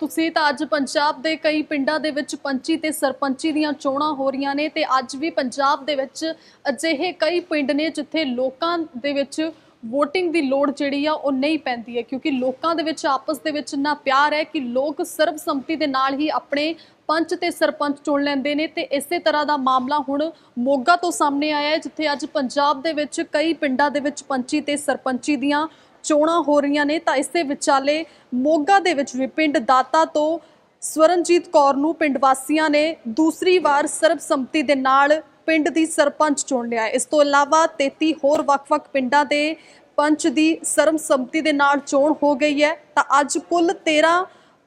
ਤੁਸੀਂ ਤਾਂ ਅੱਜ ਪੰਜਾਬ ਦੇ ਕਈ ਪਿੰਡਾਂ ਦੇ ਵਿੱਚ ਪੰਚੀ ਤੇ ਸਰਪੰਚੀ ਦੀਆਂ ਚੋਣਾਂ ਹੋ ਰਹੀਆਂ ਨੇ ਤੇ ਅੱਜ ਵੀ ਪੰਜਾਬ ਦੇ ਵਿੱਚ ਅਜਿਹੇ ਕਈ ਪਿੰਡ ਨੇ ਜਿੱਥੇ ਲੋਕਾਂ ਦੇ ਵਿੱਚ VOTING ਦੀ ਲੋੜ ਜਿਹੜੀ ਆ ਉਹ ਨਹੀਂ ਪੈਂਦੀ ਹੈ, ਕਿਉਂਕਿ ਲੋਕਾਂ ਦੇ ਵਿੱਚ ਆਪਸ ਦੇ ਵਿੱਚ ਇੰਨਾ ਪਿਆਰ ਹੈ ਕਿ ਲੋਕ ਸਰਬਸੰਮਤੀ ਦੇ ਨਾਲ ਹੀ ਆਪਣੇ ਪੰਚ ਤੇ ਸਰਪੰਚ ਚੁਣ ਲੈਂਦੇ ਨੇ ਤੇ ਇਸੇ ਤਰ੍ਹਾਂ ਦਾ ਮਾਮਲਾ ਹੁਣ ਮੋਗਾ ਤੋਂ ਸਾਹਮਣੇ ਆਇਆ ਹੈ, ਜਿੱਥੇ ਅੱਜ ਪੰਜਾਬ ਦੇ ਵਿੱਚ ਕਈ ਪਿੰਡਾਂ ਦੇ ਵਿੱਚ ਪੰਚੀ ਤੇ ਸਰਪੰਚੀ ਦੀਆਂ ਚੋਣਾਂ ਹੋ ਰਹੀਆਂ ਨੇ, ਤਾਂ ਇਸੇ ਵਿਚਾਲੇ ਮੋਗਾ ਦੇ ਵਿੱਚ ਵੀ ਪਿੰਡ ਦਾਤਾ ਤੋਂ ਸਵਰਨਜੀਤ ਕੌਰ ਨੂੰ ਪਿੰਡ ਵਾਸੀਆਂ ਨੇ ਦੂਸਰੀ ਵਾਰ ਸਰਬਸੰਮਤੀ ਦੇ ਨਾਲ ਪਿੰਡ ਦੀ ਸਰਪੰਚ ਚੁਣ ਲਿਆ। ਇਸ ਤੋਂ ਇਲਾਵਾ 33 ਹੋਰ ਵੱਖ-ਵੱਖ ਪਿੰਡਾਂ ਦੇ ਪੰਚ ਦੀ ਸਰਬਸੰਮਤੀ ਦੇ ਨਾਲ ਚੋਣ ਹੋ ਗਈ ਹੈ। ਤਾਂ ਅੱਜ ਕੁੱਲ 13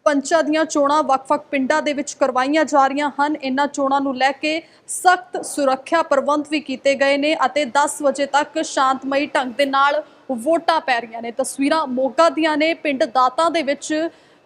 ਪੰਚਾਂ ਦੀਆਂ ਚੋਣਾਂ ਵੱਖ-ਵੱਖ ਪਿੰਡਾਂ ਦੇ ਵਿੱਚ ਕਰਵਾਈਆਂ ਜਾ ਰਹੀਆਂ ਹਨ। ਇਹਨਾਂ ਚੋਣਾਂ ਨੂੰ ਲੈ ਕੇ ਸਖਤ ਸੁਰੱਖਿਆ ਪ੍ਰਬੰਧ ਵੀ ਕੀਤੇ ਗਏ ਨੇ ਅਤੇ 10 ਵਜੇ ਤੱਕ ਸ਼ਾਂਤਮਈ ਢੰਗ ਦੇ ਨਾਲ ਵੋਟਾਂ ਪੈ ਰਹੀਆਂ ਨੇ, ਤਸਵੀਰਾਂ ਮੋਗਾ ਦੀਆਂ ਨੇ, ਪਿੰਡ ਦਾਤਾ ਦੇ ਵਿੱਚ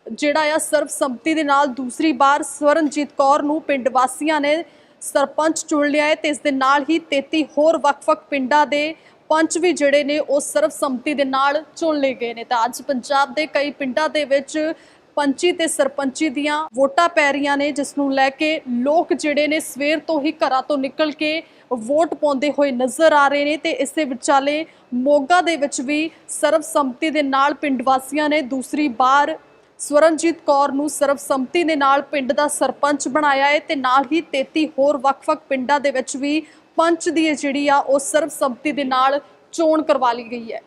ਜਿਹੜਾ ਆ ਸਰਬਸੰਮਤੀ ਦੇ ਨਾਲ ਦੂਸਰੀ ਵਾਰ ਸਵਰਨਜੀਤ ਕੌਰ ਨੂੰ ਪਿੰਡ ਵਾਸੀਆਂ ਨੇ ਸਰਪੰਚ ਚੁਣ ਲਿਆ ਹੈ ਤੇ ਇਸ ਦੇ ਨਾਲ ਹੀ 33 ਹੋਰ ਵੱਖ-ਵੱਖ ਪਿੰਡਾਂ ਦੇ ਪੰਚ ਵੀ ਜਿਹੜੇ ਨੇ ਉਹ ਸਰਬਸੰਮਤੀ ਦੇ ਨਾਲ ਚੁਣ ਲਏ ਗਏ ਨੇ। ਤਾਂ ਅੱਜ ਪੰਜਾਬ ਦੇ ਕਈ ਪਿੰਡਾਂ ਦੇ ਵਿੱਚ ਪੰਚੀ ਤੇ ਸਰਪੰਚੀ ਦੀਆਂ ਵੋਟਾਂ ਪੈ ਰਹੀਆਂ ਨੇ, ਜਿਸ ਨੂੰ ਲੈ ਕੇ ਲੋਕ ਜਿਹੜੇ ਨੇ ਸਵੇਰ ਤੋਂ ਹੀ ਘਰਾਂ ਤੋਂ ਨਿਕਲ ਕੇ ਵੋਟ ਪਾਉਂਦੇ ਹੋਏ ਨਜ਼ਰ ਆ ਰਹੇ ਨੇ ਤੇ ਇਸੇ ਵਿਚਾਲੇ ਮੋਗਾ ਦੇ ਵਿੱਚ ਵੀ ਸਰਬਸੰਮਤੀ ਦੇ ਨਾਲ ਪਿੰਡ ਵਾਸੀਆਂ ਨੇ ਦੂਸਰੀ ਵਾਰ ਸਵਰਨਜੀਤ ਕੌਰ ਨੂੰ ਸਰਬਸੰਮਤੀ ਦੇ ਨਾਲ ਪਿੰਡ ਦਾ ਸਰਪੰਚ ਬਣਾਇਆ ਹੈ ਤੇ ਨਾਲ ਹੀ 33 ਹੋਰ ਵੱਖ-ਵੱਖ ਪਿੰਡਾਂ ਦੇ ਵਿੱਚ ਵੀ ਪੰਚ ਦੀ ਜਿਹੜੀ ਆ ਉਹ ਸਰਬਸੰਮਤੀ ਦੇ ਨਾਲ ਚੋਣ ਕਰਵਾ ਲਈ ਗਈ ਹੈ।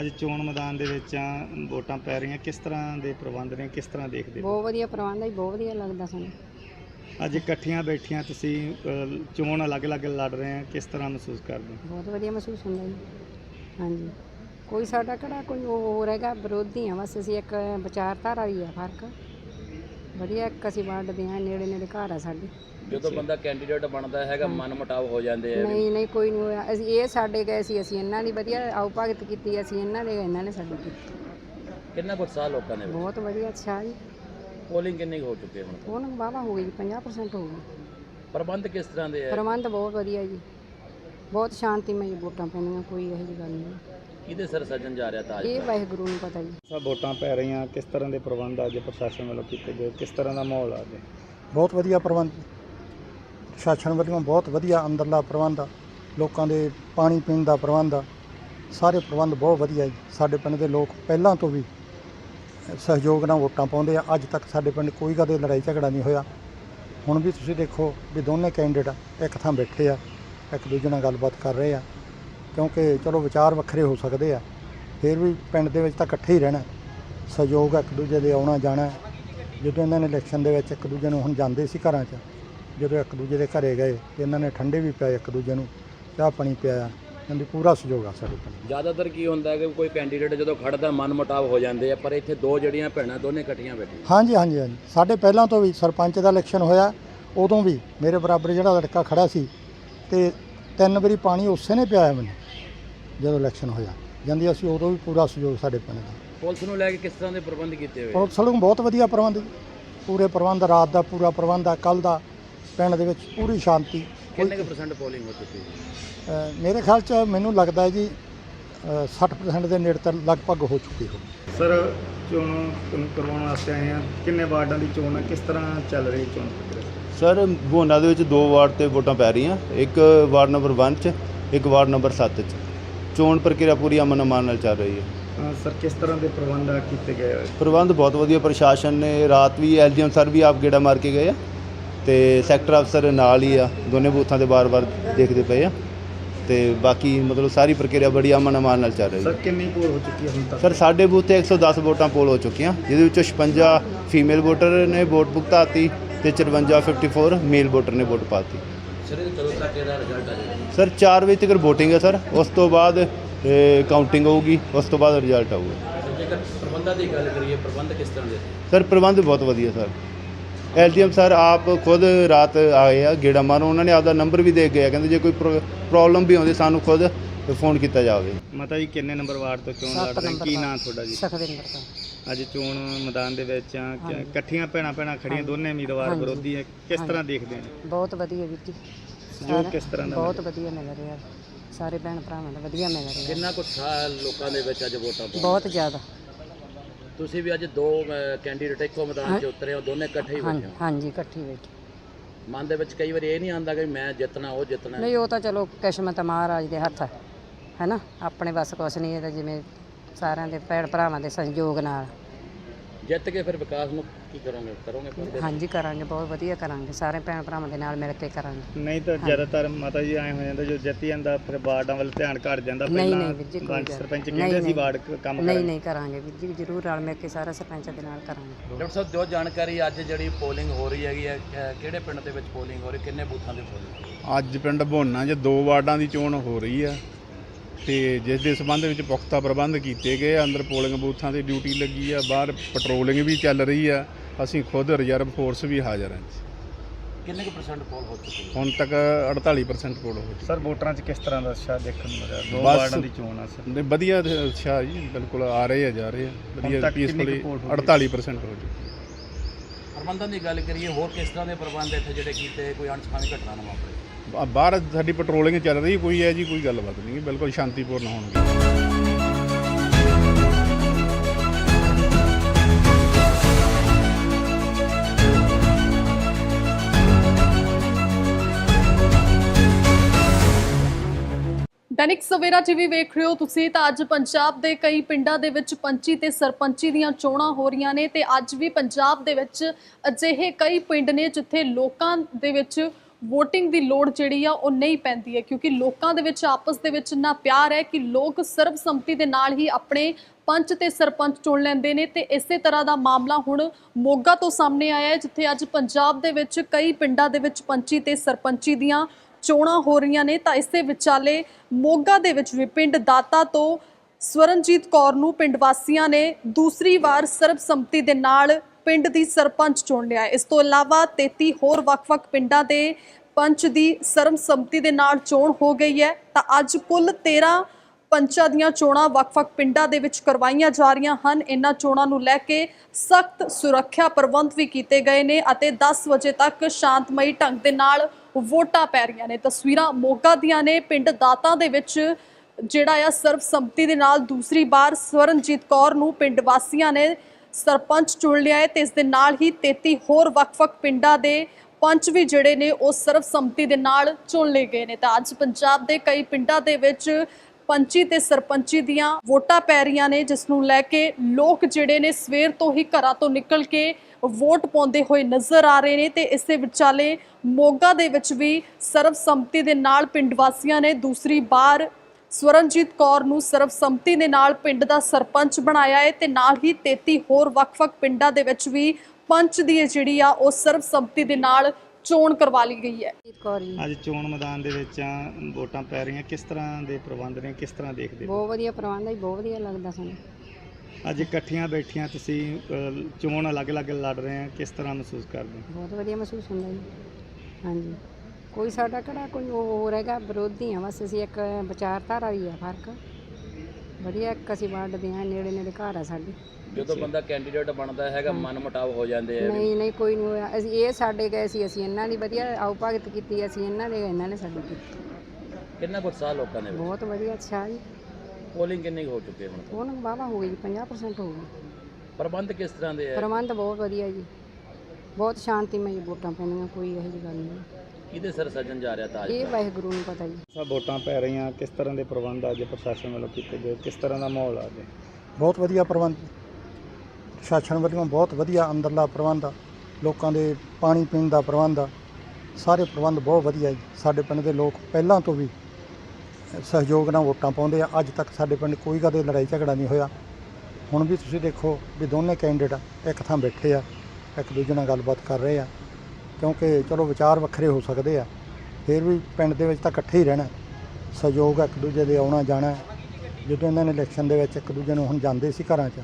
ਅੱਜ ਚੋਣ ਮੈਦਾਨ ਦੇ ਵਿੱਚ ਆ, ਵੋਟਾਂ ਪੈ ਰਹੀਆਂ ਕਿਸ ਤਰ੍ਹਾਂ ਦੇ ਪ੍ਰਬੰਧ ਨੇ ਕਿਸ ਤਰ੍ਹਾਂ ਦੇਖਦੇ ਹੋ? ਬਹੁਤ ਵਧੀਆ ਪ੍ਰਬੰਧ ਹੈ ਜੀ, ਬਹੁਤ ਵਧੀਆ ਲੱਗਦਾ ਸਾਨੂੰ। ਅੱਜ ਇਕੱਠੀਆਂ ਬੈਠੀਆਂ ਤੁਸੀਂ ਅ, ਚੋਣ ਅਲੱਗ-ਅਲੱਗ ਲੜ ਰਹੇ ਆ ਕਿਸ ਤਰ੍ਹਾਂ ਮਹਿਸੂਸ ਕਰਦੇ ਹੋ? ਬਹੁਤ ਵਧੀਆ ਮਹਿਸੂਸ ਹੁੰਦਾ ਜੀ। ਹਾਂਜੀ। ਕੋਈ ਸਾਡਾ ਕਿਹੜਾ ਕੋਈ ਉਹ ਹੋਰ ਹੈਗਾ ਵਿਰੋਧੀ ਆ ਬਸ ਅਸੀਂ ਇੱਕ ਵਿਚਾਰਧਾਰਾ ਹੀ ਆ ਫ਼ਰਕ। ਵਧੀਆ ਇੱਕ ਅਸੀਂ ਵੰਡਦੇ ਆ ਨੇੜੇ ਨੇੜੇ ਘਰ ਆ ਸਾਡੇ। ਜਦੋਂ ਬੰਦਾ ਕੈਂਡੀਡੇਟ ਬਣਦਾ ਹੈਗਾ ਮਨ ਮੁਟਾਵ ਹੋ ਜਾਂਦੇ ਆ ਨਹੀਂ ਨਹੀਂ ਕੋਈ ਨਹੀਂ ਹੋਇਆ। ਅਸੀਂ ਇਹ ਸਾਡੇ ਗਏ ਸੀ ਅਸੀਂ ਇਹਨਾਂ ਦੀ ਵਧੀਆ ਆਉ ਭਗਤ ਕੀਤੀ ਅਸੀਂ ਇਹਨਾਂ ਦੇ ਇਹਨਾਂ ਨੇ ਸਾਡੀ ਕੀਤੀ। ਕਿੰਨਾ ਕੁ ਸਾਲ ਲੋਕਾਂ ਦੇ ਵਿੱਚ? ਬਹੁਤ ਵਧੀਆ ਅੱਛਾ ਜੀ। ਪੋਲਿੰਗ ਕਿੰਨੀ ਕੁ ਹੋ ਚੁੱਕੀ ਹੈ ਹੁਣ? ਉਹਨਾਂ ਵਾਹਵਾ ਹੋ ਗਈ ਜੀ 50% ਹੋ ਗਈ। ਪ੍ਰਬੰਧ ਕਿਸ ਤਰ੍ਹਾਂ ਦੇ ਹੈ ਪ੍ਰਬੰਧ ਬਹੁਤ ਵਧੀਆ ਜੀ। ਬਹੁਤ ਸ਼ਾਂਤੀਮਈ ਵੋਟਾਂ ਪੈਣੀਆਂ ਕੋਈ ਇਹੋ ਜਿਹੀ ਗੱਲ ਨਹੀਂ। ਕਿਹਦੇ ਸਿਰ ਸੱਜਣ ਜਾ ਰਿਹਾ ਤਾਜ ਇਹ ਵਾਹਿਗੁਰੂ ਨੂੰ ਪਤਾ ਜੀ। ਸਭ ਵੋਟਾਂ ਪੈ ਰਹੀਆਂ ਕਿਸ ਤਰ੍ਹਾਂ ਦੇ ਪ੍ਰਬੰਧ ਅੱਜ ਪ੍ਰਸ਼ਾਸਨ ਵੱਲੋਂ ਕੀਤੇ ਗਏ ਕਿਸ ਤਰ੍ਹਾਂ ਦਾ ਮਾਹੌਲ ਆ ਅੱਜ? ਬਹੁਤ ਵਧੀਆ ਪ੍ਰਬੰਧ। ਸ਼ਾਸਨ ਵੱਲੋਂ ਬਹੁਤ ਵਧੀਆ ਅੰਦਰਲਾ ਪ੍ਰਬੰਧ ਆ। ਲੋਕਾਂ ਦੇ ਪਾਣੀ ਪੀਣ ਦਾ ਪ੍ਰਬੰਧ ਆ। ਸਾਰੇ ਪ੍ਰਬੰਧ ਬਹੁਤ ਵਧੀਆ ਜੀ। ਸਾਡੇ ਪਿੰਡ ਦੇ ਲੋਕ ਪਹਿਲਾਂ ਤੋਂ ਵੀ ਸਹਿਯੋਗ ਨਾਲ ਵੋਟਾਂ ਪਾਉਂਦੇ ਆ। ਅੱਜ ਤੱਕ ਸਾਡੇ ਪਿੰਡ ਕੋਈ ਕਦੇ ਲੜਾਈ ਝਗੜਾ ਨਹੀਂ ਹੋਇਆ। ਹੁਣ ਵੀ ਤੁਸੀਂ ਦੇਖੋ ਵੀ ਦੋਨੇ ਕੈਂਡੀਡੇਟ ਇੱਕ ਥਾਂ ਬੈਠੇ ਆ, ਇੱਕ ਦੂਜੇ ਨਾਲ ਗੱਲਬਾਤ ਕਰ ਰਹੇ ਆ। ਕਿਉਂਕਿ ਚਲੋ ਵਿਚਾਰ ਵੱਖਰੇ ਹੋ ਸਕਦੇ ਆ। ਫਿਰ ਵੀ ਪਿੰਡ ਦੇ ਵਿੱਚ ਤਾਂ ਇਕੱਠੇ ਹੀ ਰਹਿਣਾ। ਸਹਿਯੋਗ ਇੱਕ ਦੂਜੇ ਦੇ ਆਉਣਾ ਜਾਣਾ। ਜਦੋਂ ਇਹਨਾਂ ਨੇ ਇਲੈਕਸ਼ਨ ਦੇ ਵਿੱਚ ਇੱਕ ਦੂਜੇ ਨੂੰ ਹੁਣ ਜਾਂਦੇ ਸੀ ਘਰਾਂ 'ਚ, ਜਦੋਂ ਇੱਕ ਦੂਜੇ ਦੇ ਘਰੇ ਗਏ, ਇਹਨਾਂ ਨੇ ਠੰਡੇ ਵੀ ਪਿਆਏ ਇੱਕ ਦੂਜੇ ਨੂੰ, ਚਾਹ ਪਾਣੀ ਪਿਆਇਆ। ਇਹਨਾਂ ਦੀ ਪੂਰਾ ਸਹਿਯੋਗ ਆ ਸਾਡੇ ਪਿੰਡ ਜ਼ਿਆਦਾਤਰ ਕੀ ਹੁੰਦਾ ਹੈ ਕਿ ਕੋਈ ਕੈਂਡੀਡੇਟ ਜਦੋਂ ਖੜਦਾ ਮਨ ਮੁਟਾਵ ਹੋ ਜਾਂਦੇ ਆ ਪਰ ਇੱਥੇ ਦੋ ਜਿਹੜੀਆਂ ਭੈਣਾਂ ਦੋਨੇ ਇਕੱਠੀਆਂ ਬੈਠੀਆਂ। ਹਾਂਜੀ ਹਾਂਜੀ ਹਾਂਜੀ। ਸਾਡੇ ਪਹਿਲਾਂ ਤੋਂ ਵੀ ਸਰਪੰਚ ਦਾ ਇਲੈਕਸ਼ਨ ਹੋਇਆ ਉਦੋਂ ਵੀ ਮੇਰੇ ਬਰਾਬਰ ਜਿਹੜਾ ਲੜਕਾ ਖੜਾ ਸੀ ਤੇ ਤਿੰਨ ਵਾਰੀ ਪਾਣੀ ਉਸੇ ਨੇ ਪਿਆਇਆ ਮੈਨੂੰ ਜਦੋਂ ਇਲੈਕਸ਼ਨ ਹੋਇਆ। ਜਾਂਦੀ ਅਸੀਂ ਉਦੋਂ ਵੀ ਪੂਰਾ ਸਹਿਯੋਗ ਸਾਡੇ ਪਿੰਡ ਦਾ। ਪੁਲਿਸ ਨੂੰ ਲੈ ਕੇ ਕਿਸ ਤਰ੍ਹਾਂ ਦੇ ਪ੍ਰਬੰਧ ਕੀਤੇ ਹੋਏ? ਪੁਲਿਸ ਵੱਲੋਂ ਬਹੁਤ ਵਧੀਆ ਪ੍ਰਬੰਧ। ਪੂਰੇ ਪ੍ਰਬੰਧ ਰਾਤ ਦਾ ਪੂਰਾ ਪ੍ਰਬੰਧ ਆ ਕੱਲ ਦਾ ਪਿੰਡ ਦੇ ਵਿੱਚ ਪੂਰੀ ਸ਼ਾਂਤੀ। ਕਿੰਨੇ ਕੁ ਪਰਸੈਂਟ ਪੋਲਿੰਗ ਹੋ ਚੁੱਕੀ ਹੈ? ਅ, ਮੇਰੇ ਖਿਆਲ ਚ ਮੈਨੂੰ ਲੱਗਦਾ ਹੈ ਜੀ ਅ, 60% ਦੇ ਨੇੜੇ ਤੱਕ ਲਗਭਗ ਹੋ ਚੁੱਕੀ ਹੋ ਸਰ ਚੋਣ ਕਰਵਾਉਣ ਵਾਸਤੇ ਆਏ ਆ ਕਿੰਨੇ ਵਾਰਡਾਂ ਦੀ ਚੋਣ ਆ ਕਿਸ ਤਰ੍ਹਾਂ ਚੱਲ ਰਹੀ ਚੋਣ ਪ੍ਰਕਿਰਿਆ? ਸਰ ਭੋਨਾ ਦੇ ਵਿੱਚ ਦੋ ਵਾਰਡ ਤੇ ਵੋਟਾਂ ਪੈ ਰਹੀਆਂ। ਇੱਕ ਵਾਰਡ ਨੰਬਰ 1 ਚ ਇੱਕ ਵਾਰਡ ਨੰਬਰ 7 ਚ। ਚੋਣ ਪ੍ਰਕਿਰਿਆ ਪੂਰੀ ਅਮਨ ਅਮਾਨ ਨਾਲ ਚੱਲ ਰਹੀ ਹੈ। ਅ, ਸਰ ਕਿਸ ਤਰ੍ਹਾਂ ਦੇ ਪ੍ਰਬੰਧ ਆ ਕੀਤੇ ਗਏ? ਪ੍ਰਬੰਧ ਬਹੁਤ ਵਧੀਆ। ਪ੍ਰਸ਼ਾਸਨ ਨੇ ਰਾਤ ਵੀ ਐਲਜੀਐਮ ਸਰ ਵੀ ਆਪ ਗੇੜਾ ਮਾਰ ਕੇ ਗਏ ਆ। ਤੇ ਸੈਕਟਰ ਅਫਸਰ ਨਾਲ ਹੀ ਆ ਦੋਨੇ ਬੂਥਾਂ ਦੇ ਬਾਰ-ਬਾਰ ਦੇਖਦੇ ਪਏ ਆ। ਤੇ ਬਾਕੀ ਮਤਲਬ ਸਾਰੀ ਪ੍ਰਕਿਰਿਆ ਬੜੀ ਅਮਨ ਅਮਾਨ ਨਾਲ ਚੱਲ ਰਹੀ ਸਰ ਹੈ ਕਿੰਨੀ ਪੋਲ ਹੋ ਚੁੱਕੀ ਹੈ ਹੁਣ ਤੱਕ? ਸਰ ਸਾਡੇ ਬੂਥ ਤੇ 110 ਵੋਟਾਂ ਪੋਲ ਹੋ ਚੁੱਕੀਆਂ ਜਿਹਦੇ ਵਿੱਚੋਂ 56 ਫੀਮੇਲ ਵੋਟਰ ਨੇ ਵੋਟ ਭੁਗਤਾਤੀ ਤੇ 54 54 ਮੇਲ ਵੋਟਰ ਨੇ ਵੋਟ ਪਾਤੀ। ਸਰ ਇਹ ਕਦੋਂ ਤੱਕ ਇਹਦਾ ਰਿਜ਼ਲਟ ਆ ਜਾਏਗਾ? ਸਰ 4 ਵਜੇ ਤੱਕ VOTING ਹੈ ਸਰ ਉਸ ਤੋਂ ਬਾਅਦ ਕਾਊਂਟਿੰਗ ਹੋਊਗੀ ਉਸ ਤੋਂ ਬਾਅਦ ਰਿਜ਼ਲਟ ਆਊਗਾ। ਸਰ ਜੇਕਰ ਪ੍ਰਬੰਧਾਂ ਦੀ ਗੱਲ ਕਰੀਏ ਪ੍ਰਬੰਧ ਕਿਸ ਤਰ੍ਹਾਂ ਦੇ? ਸਰ ਪ੍ਰਬੰਧ ਬਹੁਤ ਵਧੀਆ ਸਰ ਐਲਡੀਐਮ ਸਰ ਆਪ ਖੁਦ ਰਾਤ ਆਏ ਆ ਗੇੜਾ ਮਾਰੋ ਉਹਨਾਂ ਨੇ ਆਪਦਾ ਨੰਬਰ ਵੀ ਦੇ ਗਏ ਆ ਕਹਿੰਦੇ ਜੇ ਕੋਈ ਪ੍ਰੋਬਲਮ ਵੀ ਆਉਂਦੀ ਸਾਨੂੰ ਖੁਦ ਫੋਨ ਕੀਤਾ ਜਾਵੇ। ਮਾਤਾ ਜੀ ਕਿੰਨੇ ਨੰਬਰ ਵਾਰਡ ਤੋਂ ਚੋਣ ਲੜ ਰਹੇ? ਕੀ। ਨਾਂ ਤੁਹਾਡਾ ਜੀ? ਸੁਖਵਿੰਦਰ ਕੌਰ। ਅੱਜ ਚੋਣ ਮੈਦਾਨ ਦੇ ਵਿੱਚ ਆ। ਇਕੱਠੀਆਂ ਭੈਣਾਂ ਭੈਣਾਂ ਖੜੀਆਂ। ਦੋਨੇ ਉਮੀਦਵਾਰ। ਵਿਰੋਧੀ ਹੈ ਕਿਸ ਤਰ੍ਹਾਂ। ਦੇਖਦੇ ਨੇ? ਬਹੁਤ ਵਧੀਆ ਵੀਰ ਜੀ। ਸਾਰਾ- ਕਿਸ ਤਰ੍ਹਾਂ ਦਾ ਬਹੁਤ ਵਧੀਆ ਮਿਲ ਰਿਹਾ ਸਾਰੇ ਭੈਣ ਭਰਾਵਾਂ ਦਾ ਵਧੀਆ ਮਿਲ ਰਿਹਾ ਕਿੰਨਾ ਕੁ ਸਾਲ ਲੋਕਾਂ ਦੇ ਵਿੱਚ ਅੱਜ ਵੋਟਾਂ ਬਹੁਤ ਜ਼ਿਆਦਾ। ਤੁਸੀਂ ਵੀ ਅੱਜ ਦੋ ਕੈਂਡੀਡੇਟ ਇੱਕੋ ਮੈਦਾਨ 'ਚ ਉਤਰੇ ਹੋ ਦੋਨੇ ਇਕੱਠੇ ਹੀ ਬੈਠੇ ਹੋ। ਹਾਂਜੀ ਇਕੱਠੀ ਬੈਠੀ। ਮਨ ਦੇ ਵਿੱਚ ਕਈ ਵਾਰੀ ਇਹ ਨਹੀਂ ਆਉਂਦਾ ਕਿ ਮੈਂ ਜਿੱਤਣਾ ਉਹ ਜਿੱਤਣਾ ਨਹੀਂ ਉਹ ਤਾਂ ਚਲੋ ਕਿਸਮਤ ਮਹਾਰਾਜ ਦੇ ਹੱਥ ਹੈ ਹੈਨਾ ਆਪਣੇ ਵੱਸ ਕੁਛ ਨਹੀਂ ਇਹ ਤਾਂ ਜਿਵੇਂ ਸਾਰਿਆਂ ਦੇ ਭੈਣ ਭਰਾਵਾਂ ਦੇ ਸੰਯੋਗ ਨਾਲ। ਜਿੱਤ ਕੇ ਫਿਰ ਵਿਕਾਸ ਨੂੰ ਕੀ ਕਰੋਗੇ? ਕਰੋਗੇ ਫਿਰ ਹਾਂਜੀ ਕਰਾਂਗੇ ਬਹੁਤ ਵਧੀਆ ਕਰਾਂਗੇ। ਸਾਰੇ ਭੈਣ ਭਰਾਵਾਂ ਦੇ ਨਾਲ ਮਿਲ ਕੇ ਕਰਾਂਗੇ। ਨਹੀਂ ਤਾਂ ਜ਼ਿਆਦਾਤਰ ਮਾਤਾ ਜੀ ਐ ਹੋ ਜਾਂਦਾ ਜੋ ਜਿੱਤ ਜਾਂਦਾ ਫਿਰ ਵਾਰਡਾਂ ਵੱਲ ਧਿਆਨ ਘਟ ਜਾਂਦਾ। ਨਹੀਂ, ਪਹਿਲਾਂ ਨਹੀਂ ਵੀਰ ਜੀ, ਕੋਈ ਗੱਲ ਸਰਪੰਚ ਕਹਿੰਦੇ ਸੀ। ਵਾਰਡ ਕੰਮ ਨਹੀਂ ਨਹੀਂ ਕਰਾਂਗੇ ਵੀਰ ਜੀ ਜ਼ਰੂਰ ਰਲ ਮਿਲ ਕੇ ਸਾਰੇ ਸਰਪੰਚਾਂ ਦੇ ਨਾਲ ਕਰਾਂਗੇ। ਡਾਕਟਰ ਸਾਹਿਬ ਜੋ ਜਾਣਕਾਰੀ ਅੱਜ ਜਿਹੜੀ ਪੋਲਿੰਗ ਹੋ ਰਹੀ ਹੈਗੀ ਹੈ ਕਿਹੜੇ ਪਿੰਡ ਦੇ ਵਿੱਚ ਪੋਲਿੰਗ ਹੋ ਰਹੀ ਕਿੰਨੇ ਬੂਥਾਂ ਦੇ ਪੋਲਿੰਗ ਅੱਜ ਪਿੰਡ ਭੋਨਾ 'ਚ ਦੋ ਵਾਰਡਾਂ ਦੀ ਚੋਣ ਹੋ ਰਹੀ ਆ ਤੇ ਜਿਸ ਦੇ ਸਬੰਧ ਵਿੱਚ ਪੁਖਤਾ ਪ੍ਰਬੰਧ ਕੀਤੇ ਗਏ ਆ। ਅੰਦਰ ਪੋਲਿੰਗ ਬੂਥਾਂ ਤੇ ਡਿਊਟੀ ਲੱਗੀ ਆ ਬਾਹਰ ਪੈਟਰੋਲਿੰਗ ਵੀ ਚੱਲ ਰਹੀ ਆ। ਅਸੀਂ ਖੁਦ ਰਿਜ਼ਰਵ ਫੋਰਸ ਵੀ ਹਾਜ਼ਰ ਹਾਂ ਕਿੰਨੇ ਕੁ ਪਰਸੈਂਟ ਪੋਲ ਹੋ ਚੁੱਕੀ ਹੈ ਹੁਣ ਤੱਕ 48% ਪੋਲ ਹੋ ਚੁੱਕੀ। ਸਰ ਵੋਟਰਾਂ 'ਚ ਕਿਸ ਤਰ੍ਹਾਂ ਦਾ ਉਤਸ਼ਾਹ ਦੇਖਣ ਨੂੰ ਮਿਲਿਆ ਦੋ ਬਸ- ਵਾਰਡਾਂ ਦੀ ਚੋਣ ਆ ਸਰ। ਨੇ ਵਧੀਆ ਅੱਛਾ ਜੀ ਬਿਲਕੁਲ ਆ ਰਹੇ ਆ ਜਾ ਰਹੇ ਆ। ਵਧੀਆ ਤੱਕ ਕਿੰਨੀ ਕੁ ਪੀਸਫੁਲੀ poll ਹੋ ਗਈ? 48% ਹੋ ਚੁੱਕੀ। ਪ੍ਰਬੰਧਨ ਦੀ ਗੱਲ ਕਰੀਏ ਹੋਰ ਕਿਸ ਤਰ੍ਹਾਂ ਦੇ ਪ੍ਰਬੰਧ ਇੱਥੇ ਜਿਹੜੇ ਕੀਤੇ ਕੋਈ ਅਣਸਖਾਵੀ ਘਟਨਾ ਨਾ ਵਾਪਰੇ? ਬਾਹਰ ਸਾਡੀ ਪੈਟਰੋਲਿੰਗ ਚੱਲ ਰਹੀ, ਕੋਈ ਹੈ ਜੀ ਕੋਈ ਗੱਲਬਾਤ ਨਹੀਂ ਬਿਲਕੁਲ ਸ਼ਾਂਤੀਪੂਰਨ ਹੋਣਗੇ। ਦੈਨਿਕ ਸਵੇਰਾ ਟੀਵੀ ਵੇਖ ਰਹੇ ਹੋ ਤੁਸੀਂ ਤਾਂ ਅੱਜ ਪੰਜਾਬ ਦੇ ਕਈ ਪਿੰਡਾਂ ਦੇ ਵਿੱਚ ਪੰਚੀ ਤੇ ਸਰਪੰਚੀ ਦੀਆਂ ਚੋਣਾਂ ਹੋ ਰਹੀਆਂ ਨੇ ਤੇ ਅੱਜ ਵੀ ਪੰਜਾਬ ਦੇ ਵਿੱਚ ਅਜਿਹੇ ਕਈ ਪਿੰਡ ਨੇ ਜਿੱਥੇ ਲੋਕਾਂ ਦੇ ਵਿੱਚ VOTING ਦੀ ਲੋੜ ਜਿਹੜੀ ਆ, ਉਹ ਨਹੀਂ ਪੈਂਦੀ ਹੈ, ਕਿਉਂਕਿ ਲੋਕਾਂ ਦੇ ਵਿੱਚ, ਆਪਸ ਦੇ ਵਿੱਚ ਇੰਨਾ ਪਿਆਰ ਹੈ ਕਿ ਲੋਕ ਸਰਬਸੰਮਤੀ ਦੇ ਨਾਲ ਹੀ ਆਪਣੇ ਪੰਚ ਤੇ ਸਰਪੰਚ ਚੁਣ ਲੈਂਦੇ ਨੇ ਤੇ ਇਸੇ ਤਰ੍ਹਾਂ ਦਾ ਮਾਮਲਾ ਹੁਣ ਮੋਗਾ ਤੋਂ ਸਾਹਮਣੇ ਆਇਆ ਹੈ, ਜਿੱਥੇ ਅੱਜ ਪੰਜਾਬ ਦੇ ਵਿੱਚ ਕਈ ਪਿੰਡਾਂ ਦੇ ਵਿੱਚ ਪੰਚੀ ਤੇ ਸਰਪੰਚੀ ਦੀਆਂ ਚੋਣਾਂ ਹੋ ਰਹੀਆਂ ਨੇ। ਤਾਂ ਇਸੇ ਵਿਚਾਲੇ ਮੋਗਾ ਦੇ ਵਿੱਚ ਵੀ ਪਿੰਡ ਦਾਤਾ ਤੋਂ ਸਵਰਨਜੀਤ ਕੌਰ ਨੂੰ ਪਿੰਡ ਵਾਸੀਆਂ ਨੇ ਦੂਸਰੀ ਵਾਰ ਸਰਬਸੰਮਤੀ ਦੇ ਨਾਲ ਪਿੰਡ ਦੀ ਸਰਪੰਚ ਚੁਣ ਲਿਆ ਹੈ। ਇਸ ਤੋਂ ਇਲਾਵਾ 33 ਹੋਰ ਵੱਖ-ਵੱਖ ਪਿੰਡਾਂ ਦੇ ਪੰਚ ਦੀ ਸਰਬਸੰਮਤੀ ਦੇ ਨਾਲ ਚੋਣ ਹੋ ਗਈ ਹੈ। ਤਾਂ ਅੱਜ ਕੁੱਲ 13 ਪੰਚਾਂ ਦੀਆਂ ਚੋਣਾਂ ਵੱਖ-ਵੱਖ ਪਿੰਡਾਂ ਦੇ ਵਿੱਚ ਕਰਵਾਈਆਂ ਜਾ ਰਹੀਆਂ ਹਨ। ਇਹਨਾਂ ਚੋਣਾਂ ਨੂੰ ਲੈ ਕੇ ਸਖਤ ਸੁਰੱਖਿਆ ਪ੍ਰਬੰਧ ਵੀ ਕੀਤੇ ਗਏ ਨੇ ਅਤੇ 10 ਵਜੇ ਤੱਕ ਸ਼ਾਂਤਮਈ ਢੰਗ ਦੇ ਨਾਲ ਵੋਟਾਂ ਪੈ ਰਹੀਆਂ ਨੇ। ਤਸਵੀਰਾਂ ਮੋਗਾ ਦੀਆਂ ਨੇ। ਪਿੰਡ ਦਾਤਾ ਦੇ ਵਿੱਚ ਜਿਹੜਾ ਆ ਸਰਬਸੰਮਤੀ ਦੇ ਨਾਲ ਦੂਸਰੀ ਵਾਰ ਸਵਰਨਜੀਤ ਕੌਰ ਨੂੰ ਪਿੰਡ ਵਾਸੀਆਂ ਨੇ ਸਰਪੰਚ ਚੁਣ ਲਿਆ ਹੈ ਤੇ ਇਸ ਦੇ ਨਾਲ ਹੀ 33 ਹੋਰ ਵੱਖ-ਵੱਖ ਪਿੰਡਾਂ ਦੇ ਪੰਚ ਵੀ ਜਿਹੜੇ ਨੇ ਉਹ ਸਰਬਸੰਮਤੀ ਦੇ ਨਾਲ ਚੁਣ ਲਏ ਗਏ ਨੇ। ਤਾਂ ਅੱਜ ਪੰਜਾਬ ਦੇ ਕਈ ਪਿੰਡਾਂ ਦੇ ਵਿੱਚ ਪੰਚੀ ਤੇ ਸਰਪੰਚੀ ਦੀਆਂ ਵੋਟਾਂ ਪੈ ਰਹੀਆਂ ਨੇ, ਜਿਸ ਨੂੰ ਲੈ ਕੇ ਲੋਕ ਜਿਹੜੇ ਨੇ ਸਵੇਰ ਤੋਂ ਹੀ ਘਰਾਂ ਤੋਂ ਨਿਕਲ ਕੇ ਵੋਟ ਪਾਉਂਦੇ ਹੋਏ ਨਜ਼ਰ ਆ ਰਹੇ ਨੇ ਤੇ ਇਸੇ ਵਿਚਾਲੇ ਮੋਗਾ ਦੇ ਵਿੱਚ ਵੀ ਸਰਬਸੰਮਤੀ ਦੇ ਨਾਲ ਪਿੰਡ ਵਾਸੀਆਂ ਨੇ ਦੂਸਰੀ ਵਾਰ ਸਵਰਨਜੀਤ ਕੌਰ ਨੂੰ ਸਰਬਸੰਮਤੀ ਦੇ ਨਾਲ ਪਿੰਡ ਦਾ ਸਰਪੰਚ ਬਣਾਇਆ ਹੈ ਤੇ ਨਾਲ ਹੀ 33 ਹੋਰ ਵੱਖ-ਵੱਖ ਪਿੰਡਾਂ ਦੇ ਵਿੱਚ ਵੀ ਪੰਚ ਦੀ ਇਹ ਜਿਹੜੀ ਆ ਉਹ ਸਰਬਸੰਮਤੀ ਦੇ ਨਾਲ ਚੋਣ ਕਰਵਾ ਲਈ ਗਈ ਹੈ। ਅੱਜ ਚੋਣ ਮੈਦਾਨ ਦੇ ਵਿੱਚ ਆ, ਵੋਟਾਂ ਪੈ ਰਹੀਆਂ। ਕਿਸ ਤਰ੍ਹਾਂ ਦੇ ਪ੍ਰਬੰਧ ਨੇ? ਕਿਸ ਤਰ੍ਹਾਂ ਦੇਖਦੇ ਹੋ? ਬਹੁਤ ਵਧੀਆ ਪ੍ਰਬੰਧ ਹੈ ਬਹੁਤ ਵਧੀਆ ਲੱਗਦਾ ਸਾਨੂੰ। ਅੱਜ ਇਕੱਠੀਆਂ ਬੈਠੀਆਂ ਤੁਸੀਂ ਅ, ਚੋਣ ਅਲੱਗ-ਅਲੱਗ ਲੜ ਰਹੇ ਆ। ਕਿਸ ਤਰ੍ਹਾਂ ਮਹਿਸੂਸ ਕਰਦੇ ਹੋ? ਬਹੁਤ ਵਧੀਆ ਮਹਿਸੂਸ ਹੁੰਦਾ ਜੀ। ਹਾਂਜੀ। ਕੋਈ ਸਾਡਾ ਕਿਹੜਾ ਕੋਈ ਉਹ ਹੋਰ ਹੈਗਾ ਵਿਰੋਧੀ ਆ ਬਸ ਅਸੀਂ ਇੱਕ ਵਿਚਾਰਧਾਰਾ ਹੀ ਆ ਫ਼ਰਕ। ਵਧੀਆ ਇੱਕ ਅਸੀਂ ਵੰਡਦੇ ਆ ਨੇੜੇ ਨੇੜੇ ਘਰ ਆ ਸਾਡੇ। ਜਦੋਂ ਬੰਦਾ ਕੈਂਡੀਡੇਟ ਬਣਦਾ ਹੈਗਾ ਮਨ ਮੁਟਾਵ ਹੋ ਜਾਂਦੇ ਆ ਨਹੀਂ ਨਹੀਂ ਕੋਈ ਨਹੀਂ ਹੋਇਆ। ਅਸੀਂ ਇਹ ਸਾਡੇ ਗਏ ਸੀ ਅਸੀਂ ਇਹਨਾਂ ਦੀ ਵਧੀਆ ਆਉ ਭਗਤ ਕੀਤੀ ਅਸੀਂ ਇਹਨਾਂ ਦੇ ਇਹਨਾਂ ਨੇ ਸਾਡੀ ਕੀਤੀ। ਕਿੰਨਾ ਕੁ ਉਤਸ਼ਾਹ ਲੋਕਾਂ ਦੇ ਵਿੱਚ? ਬਹੁਤ ਵਧੀਆ ਅੱਛਾ ਜੀ। ਪੋਲਿੰਗ ਕਿੰਨੀ ਕੁ ਹੋ ਚੁੱਕੀ ਹੈ ਹੁਣ? ਤੱਕ? ਉਹਨਾਂ ਹੋ ਗਈ ਜੀ 50% ਹੋ ਗਈ। ਪ੍ਰਬੰਧ ਕਿਸ ਤਰ੍ਹਾਂ ਦੇ ਹੈ ਪ੍ਰਬੰਧ ਬਹੁਤ ਵਧੀਆ ਜੀ। ਬਹੁਤ ਸ਼ਾਂਤੀਮਈ ਵੋਟਾਂ ਪੈਣੀਆਂ ਕੋਈ ਇਹੋ ਜਿਹੀ ਗੱਲ ਨਹੀਂ। ਕਿਹਦੇ ਸਿਰ ਸੱਜਣ ਜਾ ਰਿਹਾ ਤਾਜ ਇਹ ਵਾਹਿਗੁਰੂ ਨੂੰ ਪਤਾ ਜੀ। ਸਭ ਵੋਟਾਂ ਪੈ ਰਹੀਆਂ ਕਿਸ ਤਰ੍ਹਾਂ ਦੇ ਪ੍ਰਬੰਧ ਅੱਜ ਪ੍ਰਸ਼ਾਸਨ ਵੱਲੋਂ ਕੀਤੇ ਗਏ? ਕਿਸ ਤਰ੍ਹਾਂ ਦਾ ਮਾਹੌਲ ਆ ਅੱਜ? ਬਹੁਤ ਵਧੀਆ ਪ੍ਰਬੰਧ। ਪ੍ਰਸ਼ਾਸਨ ਵੱਲੋਂ ਬਹੁਤ ਵਧੀਆ ਅੰਦਰਲਾ ਪ੍ਰਬੰਧ ਆ। ਲੋਕਾਂ ਦੇ ਪਾਣੀ ਪੀਣ ਦਾ ਪ੍ਰਬੰਧ ਆ। ਸਾਰੇ ਪ੍ਰਬੰਧ ਬਹੁਤ ਵਧੀਆ ਜੀ। ਸਾਡੇ ਪਿੰਡ ਦੇ ਲੋਕ ਪਹਿਲਾਂ ਤੋਂ ਵੀ ਸਹਿਯੋਗ ਨਾਲ ਵੋਟਾਂ ਪਾਉਂਦੇ ਆ। ਅੱਜ ਤੱਕ ਸਾਡੇ ਪਿੰਡ ਕੋਈ ਕਦੇ ਲੜਾਈ ਝਗੜਾ ਨਹੀਂ ਹੋਇਆ। ਹੁਣ ਵੀ ਤੁਸੀਂ ਦੇਖੋ ਵੀ ਦੋਨੇ ਕੈਂਡੀਡੇਟ ਇੱਕ ਥਾਂ ਬੈਠੇ ਆ ਇੱਕ ਦੂਜੇ ਨਾਲ ਗੱਲਬਾਤ ਕਰ ਰਹੇ ਆ। ਕਿਉਂਕਿ ਚਲੋ ਵਿਚਾਰ ਵੱਖਰੇ ਹੋ ਸਕਦੇ ਆ। ਫਿਰ ਵੀ ਪਿੰਡ ਦੇ ਵਿੱਚ ਤਾਂ ਇਕੱਠੇ ਹੀ ਰਹਿਣਾ। ਸਹਿਯੋਗ ਇੱਕ ਦੂਜੇ ਦੇ ਆਉਣਾ ਜਾਣਾ। ਜਦੋਂ ਇਹਨਾਂ ਨੇ ਇਲੈਕਸ਼ਨ ਦੇ ਵਿੱਚ ਇੱਕ ਦੂਜੇ ਨੂੰ ਹੁਣ ਜਾਂਦੇ ਸੀ ਘਰਾਂ 'ਚ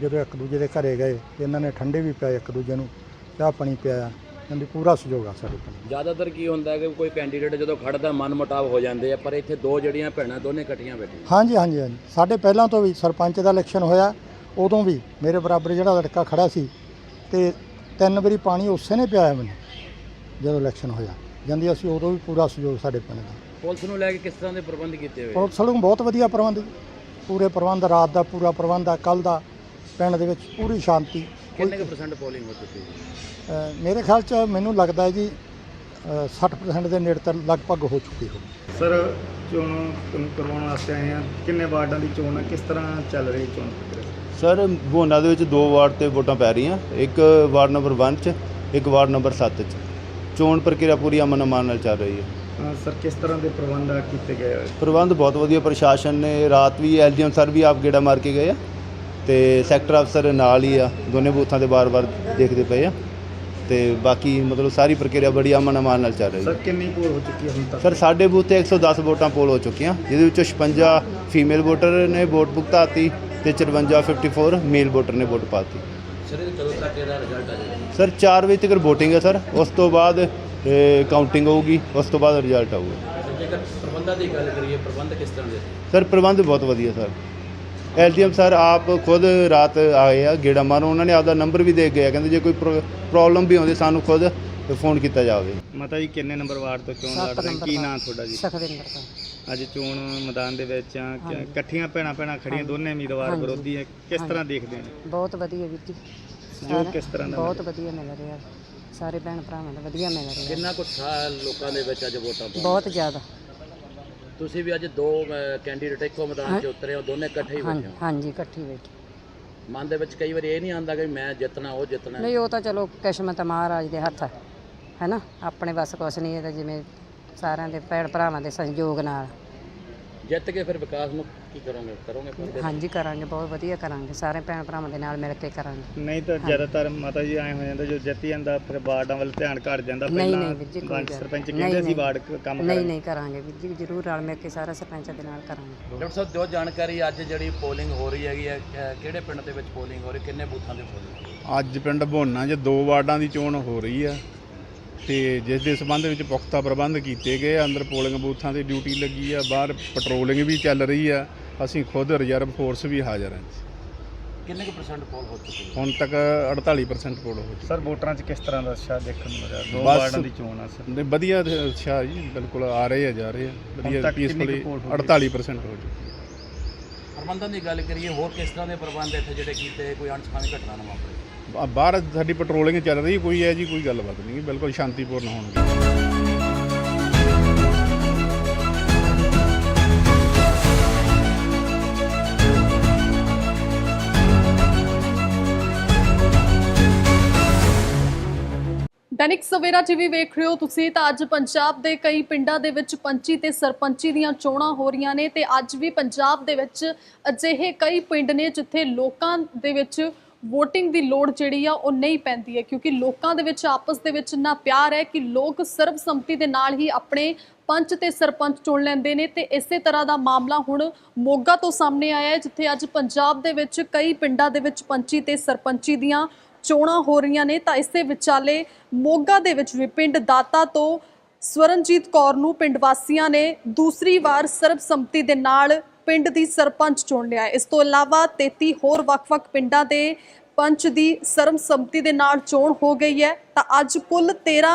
ਜਦੋਂ ਇੱਕ ਦੂਜੇ ਦੇ ਘਰੇ ਗਏ ਤੇ ਇਹਨਾਂ ਨੇ ਠੰਡੇ ਵੀ ਪਿਆਏ ਇੱਕ ਦੂਜੇ ਨੂੰ ਚਾਹ ਪਾਣੀ ਪਿਆਇਆ। ਇਹਨਾਂ ਦੀ ਪੂਰਾ ਸਹਿਯੋਗ ਆ ਸਾਡੇ ਪਿੰਡ ਜ਼ਿਆਦਾਤਰ ਕੀ ਹੁੰਦਾ ਹੈ ਕਿ ਕੋਈ ਕੈਂਡੀਡੇਟ ਜਦੋਂ ਖੜਦਾ ਮਨ ਮੁਟਾਵ ਹੋ ਜਾਂਦੇ ਆ ਪਰ ਇੱਥੇ ਦੋ ਜਿਹੜੀਆਂ ਭੈਣਾਂ ਦੋਨੇ ਇਕੱਠੀਆਂ ਬੈਠੀਆਂ। ਹਾਂਜੀ ਹਾਂਜੀ ਹਾਂਜੀ। ਸਾਡੇ ਪਹਿਲਾਂ ਤੋਂ ਵੀ ਸਰਪੰਚ ਦਾ ਇਲੈਕਸ਼ਨ ਹੋਇਆ ਉਦੋਂ ਵੀ ਮੇਰੇ ਬਰਾਬਰ ਜਿਹੜਾ ਲੜਕਾ ਖੜਾ ਸੀ ਤੇ ਤਿੰਨ ਵਾਰੀ ਪਾਣੀ ਉਸੇ ਨੇ ਪਿਆਇਆ ਮੈਨੂੰ। ਜਦੋਂ ਇਲੈਕਸ਼ਨ ਹੋਇਆ। ਜਾਂਦੀ ਅਸੀਂ ਉਦੋਂ ਵੀ ਪੂਰਾ ਸਹਿਯੋਗ ਸਾਡੇ ਪਿੰਡ ਦਾ। ਪੁਲਿਸ ਨੂੰ ਲੈ ਕੇ ਕਿਸ ਤਰ੍ਹਾਂ ਦੇ ਪ੍ਰਬੰਧ ਕੀਤੇ ਹੋਏ? ਪੁਲਿਸ ਵੱਲੋਂ ਬਹੁਤ ਵਧੀਆ ਪ੍ਰਬੰਧ ਜੀ। ਪੂਰੇ ਪ੍ਰਬੰਧ ਰਾਤ ਦਾ ਪੂਰਾ ਪ੍ਰਬੰਧ ਆ ਕੱਲ ਦਾ ਪਿੰਡ ਦੇ ਵਿੱਚ ਪੂਰੀ ਸ਼ਾਂਤੀ। ਕਿੰਨੇ ਕੁ ਪਰਸੈਂਟ ਪੋਲਿੰਗ ਹੋ ਚੁੱਕੀ ਹੈ? ਅ, ਮੇਰੇ ਖਿਆਲ 'ਚ ਮੈਨੂੰ ਲੱਗਦਾ ਹੈ ਜੀ ਅ, 60% ਦੇ ਨੇੜੇ ਤੱਕ ਲਗਭਗ ਹੋ ਚੁੱਕੀ ਹੋਵੇ ਸਰ ਚੋਣ ਕ- ਕਰਵਾਉਣ ਵਾਸਤੇ ਆਏ ਆ ਕਿੰਨੇ ਵਾਰਡਾਂ ਦੀ ਚੋਣ ਹੈ ਕਿਸ ਤਰ੍ਹਾਂ ਚੱਲ ਰਹੀ ਚੋਣ ਪ੍ਰਕਿਰਿਆ? ਸਰ ਬੋਨਾ ਦੇ ਵਿੱਚ ਦੋ ਵਾਰਡ ਤੇ ਵੋਟਾਂ ਪੈ ਰਹੀਆਂ। ਇੱਕ ਵਾਰਡ ਨੰਬਰ 1 ਚ ਇੱਕ ਵਾਰਡ ਨੰਬਰ 7 ਚ। ਚੋਣ ਪ੍ਰਕਿਰਿਆ ਪੂਰੀ ਅਮਨ ਅਮਾਨ ਨਾਲ ਚੱਲ ਰਹੀ ਹੈ। ਸਰ ਕਿਸ ਤਰ੍ਹਾਂ ਦੇ ਪ੍ਰਬੰਧ ਆ ਕੀਤੇ ਗਏ ਹੋਏ? ਪ੍ਰਬੰਧ ਬਹੁਤ ਵਧੀਆ ਪ੍ਰਸ਼ਾਸਨ ਨੇ ਰਾਤ ਵੀ ਐਲਜੀਐਮ ਸਰ ਵੀ ਆਪ ਗੇੜਾ ਮਾਰ ਕੇ ਗਏ ਆ ਤੇ ਸੈਕਟਰ ਅਫਸਰ ਨਾਲ ਹੀ ਆ ਦੋਨੇ ਬੂਥਾਂ ਤੇ ਬਾਰ-ਬਾਰ ਦੇਖਦੇ ਪਏ ਆ ਤੇ ਬਾਕੀ ਮਤਲਬ ਸਾਰੀ ਪ੍ਰਕਿਰਿਆ ਬੜੀ ਅਮਨ ਅਮਾਨ ਨਾਲ ਚੱਲ ਰਹੀ ਸਰ ਹੈ ਕਿੰਨੀ ਪੋਲ ਹੋ ਚੁੱਕੀ ਹੈ ਹੁਣ ਤੱਕ? ਸਰ ਸਾਡੇ ਬੂਥ ਤੇ 110 ਵੋਟਾਂ ਪੋਲ ਹੋ ਚੁੱਕੀਆਂ ਜਿਹਦੇ ਵਿੱਚੋਂ 56 ਫੀਮੇਲ ਵੋਟਰ ਨੇ ਵੋਟ ਭੁਗਤਾਤੀ ਤੇ 54 54 ਮੇਲ ਵੋਟਰ ਨੇ ਵੋਟ ਪਾਤੀ। ਸਰ ਇਹ ਕਦੋਂ ਤੱਕ ਇਹਦਾ ਰਿਜ਼ਲਟ ਆ ਜਾਏਗਾ? ਸਰ 4 ਵਜੇ ਤੱਕ VOTING ਹੈ ਸਰ। ਉਸ ਤੋਂ ਬਾਅਦ ਕਾਊਂਟਿੰਗ ਹੋਊਗੀ। ਉਸ ਤੋਂ ਬਾਅਦ ਰਿਜ਼ਲਟ ਆਊਗਾ। ਜੇਕਰ ਪ੍ਰਬੰਧਾਂ ਦੀ ਗੱਲ ਕਰੀਏ ਪ੍ਰਬੰਧ ਕਿਸ ਤਰ੍ਹਾਂ ਦੇ? ਸਰ ਪ੍ਰਬੰਧ ਬਹੁਤ ਵਧੀਆ ਸਰ। ਐਲਡੀਐਮ ਸਰ ਆਪ ਖੁਦ ਰਾਤ ਆਏ ਆ ਗੇੜਾ ਮਾਰੋ ਉਹਨਾਂ ਨੇ ਆਪਦਾ ਨੰਬਰ ਵੀ ਦੇ ਗਿਆ ਕਹਿੰਦੇ ਜੇ ਕੋਈ ਪ੍ਰੋਬਲਮ ਵੀ ਆਉਂਦੀ ਸਾਨੂੰ ਖੁਦ ਫੋਨ ਕੀਤਾ ਜਾਵੇ। ਮਾਤਾ ਜੀ ਕਿੰਨੇ ਨੰਬਰ ਵਾਰਡ ਤੋਂ ਚੋਣ ਲੜ ਰਹੇ? ਕੀ ਨਾਂ ਤੁਹਾਡਾ ਜੀ? ਸੁਖਵਿੰਦਰ ਕੌਰ। ਅੱਜ ਚੋਣ ਮੈਦਾਨ ਦੇ ਵਿੱਚ ਆ। ਕਿ- ਇਕੱਠੀਆਂ ਭੈਣਾਂ ਭੈਣਾਂ ਖੜੀਆਂ ਦੋਨੇ ਉਮੀਦਵਾਰ ਵਿਰੋਧੀ ਹੈ ਕਿਸ ਤਰ੍ਹਾਂ ਦੇਖਦੇ ਨੇ ਬਹੁਤ ਵਧੀਆ ਵੀਰ ਜੀ। ਸਹਿਯੋਗ ਕਿਸ ਤਰ੍ਹਾਂ ਦਾ ਬਹੁਤ ਵਧੀਆ ਮਿਲ ਰਿਹਾ। ਸਾਰੇ ਭੈਣ ਭਰਾਵਾਂ ਦਾ ਵਧੀਆ ਮਿਲ ਰਿਹਾ। ਕਿੰਨਾ ਕੁ ਉਤਸ਼ਾਹ ਲੋਕਾਂ ਦੇ ਵਿੱਚ ਅੱਜ ਵੋਟਾਂ ਪਾਉਣ ਬਹੁਤ ਜ਼ਿਆਦਾ। ਤੁਸੀਂ ਵੀ ਅੱਜ ਦੋ ਕੈਂਡੀਡੇਟ ਇੱਕੋ ਮੈਦਾਨ 'ਚ ਉਤਰੇ ਹੋ ਦੋਨੇ ਇਕੱਠੇ ਹੀ ਬੈਠੇ ਹੋ। ਹਾਂਜੀ ਇਕੱਠੀ ਬੈਠੀ। ਮਨ ਦੇ ਵਿੱਚ ਕਈ ਵਾਰੀ ਇਹ ਨਹੀਂ ਆਉਂਦਾ ਕਿ ਮੈਂ ਜਿੱਤਣਾ ਉਹ ਜਿੱਤਣਾ। ਨਹੀਂ ਉਹ ਤਾਂ ਚਲੋ ਕਿਸਮਤ ਮਹਾਰਾਜ ਦੇ ਹੱਥ ਹੈ ਹੈਨਾ ਆਪਣੇ ਬਸ ਕੁਛ ਨਹੀਂ ਇਹ ਤਾਂ ਜਿਵੇਂ ਸਾਰਿਆਂ ਦੇ ਭੈਣ ਭਰਾਵਾਂ ਦੇ ਸਹਿਯੋਗ ਨਾਲ। ਜਿੱਤ ਕੇ ਫਿਰ ਵਿਕਾਸ ਨੂੰ ਕੀ ਕਰੋਗੇ? ਕਰੋਗੇ ਫਿਰ ਹਾਂਜੀ ਕਰਾਂਗੇ ਬਹੁਤ ਵਧੀਆ ਕਰਾਂਗੇ। ਸਾਰੇ ਭੈਣ ਭਰਾਵਾਂ ਦੇ ਨਾਲ ਮਿਲ ਕੇ ਕਰਾਂਗੇ। ਨਹੀਂ ਤਾਂ ਜ਼ਿਆਦਾਤਰ ਮਾਤਾ ਜੀ ਐ ਹੋ ਜਾਂਦਾ ਜੋ ਜਿੱਤ ਜਾਂਦਾ ਫਿਰ ਵਾਰਡਾਂ ਵੱਲ ਧਿਆਨ ਘਟ ਜਾਂਦਾ। ਨਹੀਂ, ਪਹਿਲਾਂ ਨਹੀਂ ਵੀਰ ਜੀ, ਕੋਈ ਗੱਲ ਸਰਪੰਚ ਕਹਿੰਦੇ ਸੀ। ਵਾਰਡ ਕੰਮ ਨਹੀਂ ਨਹੀਂ ਕਰਾਂਗੇ ਵੀਰ ਜੀ ਜ਼ਰੂਰ ਰਲ ਮਿਲ ਕੇ ਸਾਰੇ ਸਰਪੰਚਾਂ ਦੇ ਨਾਲ ਕਰਾਂਗੇ। ਡਾਕਟਰ ਸਾਹਿਬ ਦਿਓ ਜਾਣਕਾਰੀ ਅੱਜ ਜਿਹੜੀ ਪੋਲਿੰਗ ਹੋ ਰਹੀ ਹੈਗੀ ਹੈ ਕਿਹੜੇ ਪਿੰਡ ਦੇ ਵਿੱਚ ਪੋਲਿੰਗ ਹੋ ਰਹੀ ਕਿੰਨੇ ਬੂਥਾਂ ਦੇ ਪੋਲਿੰਗ ਅੱਜ ਪਿੰਡ ਭੋਨਾ 'ਚ ਦੋ ਵਾਰਡਾਂ ਦੀ ਚੋਣ ਹੋ ਰਹੀ ਆ ਤੇ ਜਿਸ ਦੇ ਸੰਬੰਧ ਵਿੱਚ ਪੁਖਤਾ ਪ੍ਰਬੰਧ ਕੀਤੇ ਗਏ ਆ ਅੰਦਰ ਪੋਲਿੰਗ ਬੂਥਾਂ ਤੇ ਡਿਊਟੀ ਲੱਗੀ ਆ ਬਾਹਰ ਪੈਟਰੋਲਿੰਗ ਵੀ ਚੱਲ ਰਹੀ ਆ। ਅਸੀਂ ਖੁਦ ਰਿਜ਼ਰਵ ਫੋਰਸ ਵੀ ਹਾਜ਼ਰ ਹਾਂ ਕਿੰਨੇ ਕੁ ਪਰਸੈਂਟ ਪੋਲ ਹੋ ਚੁੱਕੀ ਹੈ ਹੁਣ ਤੱਕ 48% ਪੋਲ ਹੋ ਚੁੱਕੀ ਸਰ ਵੋਟਰਾਂ 'ਚ ਕਿਸ ਤਰ੍ਹਾਂ ਦਾ ਉਤਸ਼ਾਹ ਦੇਖਣ ਨੂੰ ਮਿਲ ਰਿਹਾ ਦੋ ਬਸ- ਵਾਰਡਾਂ ਦੀ ਚੋਣ ਆ ਸਰ। ਨੇ ਵਧੀਆ ਅੱਛਾ ਜੀ ਬਿਲਕੁਲ ਆ ਰਹੇ ਆ ਜਾ ਰਹੇ ਆ। ਵਧੀਆ ਤੱਕ ਕਿੰਨੀ ਕੁ ਪੀਸਫੁਲੀ poll ਹੋ ਗਈ? 48% ਹੋ ਚੁੱਕੀ ਹੈ ਪ੍ਰਬੰਧਾਂ ਦੀ ਗੱਲ ਕਰੀਏ ਹੋਰ ਕਿਸ ਤਰ੍ਹਾਂ ਦੇ ਪ੍ਰਬੰਧ ਇੱਥੇ ਜਿਹੜੇ ਕੀਤੇ ਕੋਈ ਅਣਸਖਾਵੀ ਘਟਨਾ ਨਾ ਵਾਪਰੇ? ਬਾਹਰ ਸਾਡੀ ਪੈਟਰੋਲਿੰਗ ਚੱਲ ਰਹੀ, ਕੋਈ ਹੈ ਜੀ ਕੋਈ ਗੱਲਬਾਤ ਨਹੀਂ, ਬਿਲਕੁਲ ਸ਼ਾਂਤੀਪੂਰਨ ਹੋਣਗੇ। ਦੈਨਿਕ ਸਵੇਰਾ ਟੀਵੀ ਵੇਖ ਰਹੇ ਹੋ ਤੁਸੀਂ ਤਾਂ ਅੱਜ ਪੰਜਾਬ ਦੇ ਕਈ ਪਿੰਡਾਂ ਦੇ ਵਿੱਚ ਪੰਚੀ ਤੇ ਸਰਪੰਚੀ ਦੀਆਂ ਚੋਣਾਂ ਹੋ ਰਹੀਆਂ ਨੇ ਤੇ ਅੱਜ ਵੀ ਪੰਜਾਬ ਦੇ ਵਿੱਚ ਅਜਿਹੇ ਕਈ ਪਿੰਡ ਨੇ ਜਿੱਥੇ ਲੋਕਾਂ ਦੇ ਵਿੱਚ VOTING ਦੀ ਲੋੜ ਜਿਹੜੀ ਆ, ਉਹ ਨਹੀਂ ਪੈਂਦੀ ਹੈ, ਕਿਉਂਕਿ ਲੋਕਾਂ ਦੇ ਵਿੱਚ, ਆਪਸ ਦੇ ਵਿੱਚ ਇੰਨਾ ਪਿਆਰ ਹੈ ਕਿ ਲੋਕ ਸਰਬਸੰਮਤੀ ਦੇ ਨਾਲ ਹੀ ਆਪਣੇ ਪੰਚ ਤੇ ਸਰਪੰਚ ਚੁਣ ਲੈਂਦੇ ਨੇ ਤੇ ਇਸੇ ਤਰ੍ਹਾਂ ਦਾ ਮਾਮਲਾ ਹੁਣ ਮੋਗਾ ਤੋਂ ਸਾਹਮਣੇ ਆਇਆ ਹੈ, ਜਿੱਥੇ ਅੱਜ ਪੰਜਾਬ ਦੇ ਵਿੱਚ ਕਈ ਪਿੰਡਾਂ ਦੇ ਵਿੱਚ ਪੰਚੀ ਤੇ ਸਰਪੰਚੀ ਦੀਆਂ ਚੋਣਾਂ ਹੋ ਰਹੀਆਂ ਨੇ। ਤਾਂ ਇਸੇ ਵਿਚਾਲੇ ਮੋਗਾ ਦੇ ਵਿੱਚ ਵੀ ਪਿੰਡ ਦਾਤਾ ਤੋਂ ਸਵਰਨਜੀਤ ਕੌਰ ਨੂੰ ਪਿੰਡ ਵਾਸੀਆਂ ਨੇ ਦੂਸਰੀ ਵਾਰ ਸਰਬਸੰਮਤੀ ਦੇ ਨਾਲ ਪਿੰਡ ਦੀ ਸਰਪੰਚ ਚੁਣ ਲਿਆ ਇਸ ਤੋਂ ਇਲਾਵਾ 33 ਹੋਰ ਵੱਖ-ਵੱਖ ਪਿੰਡਾਂ ਦੇ ਪੰਚ ਦੀ ਸਰਬਸੰਮਤੀ ਦੇ ਨਾਲ ਚੋਣ ਹੋ ਗਈ ਹੈ। ਤਾਂ ਅੱਜ ਕੁੱਲ 13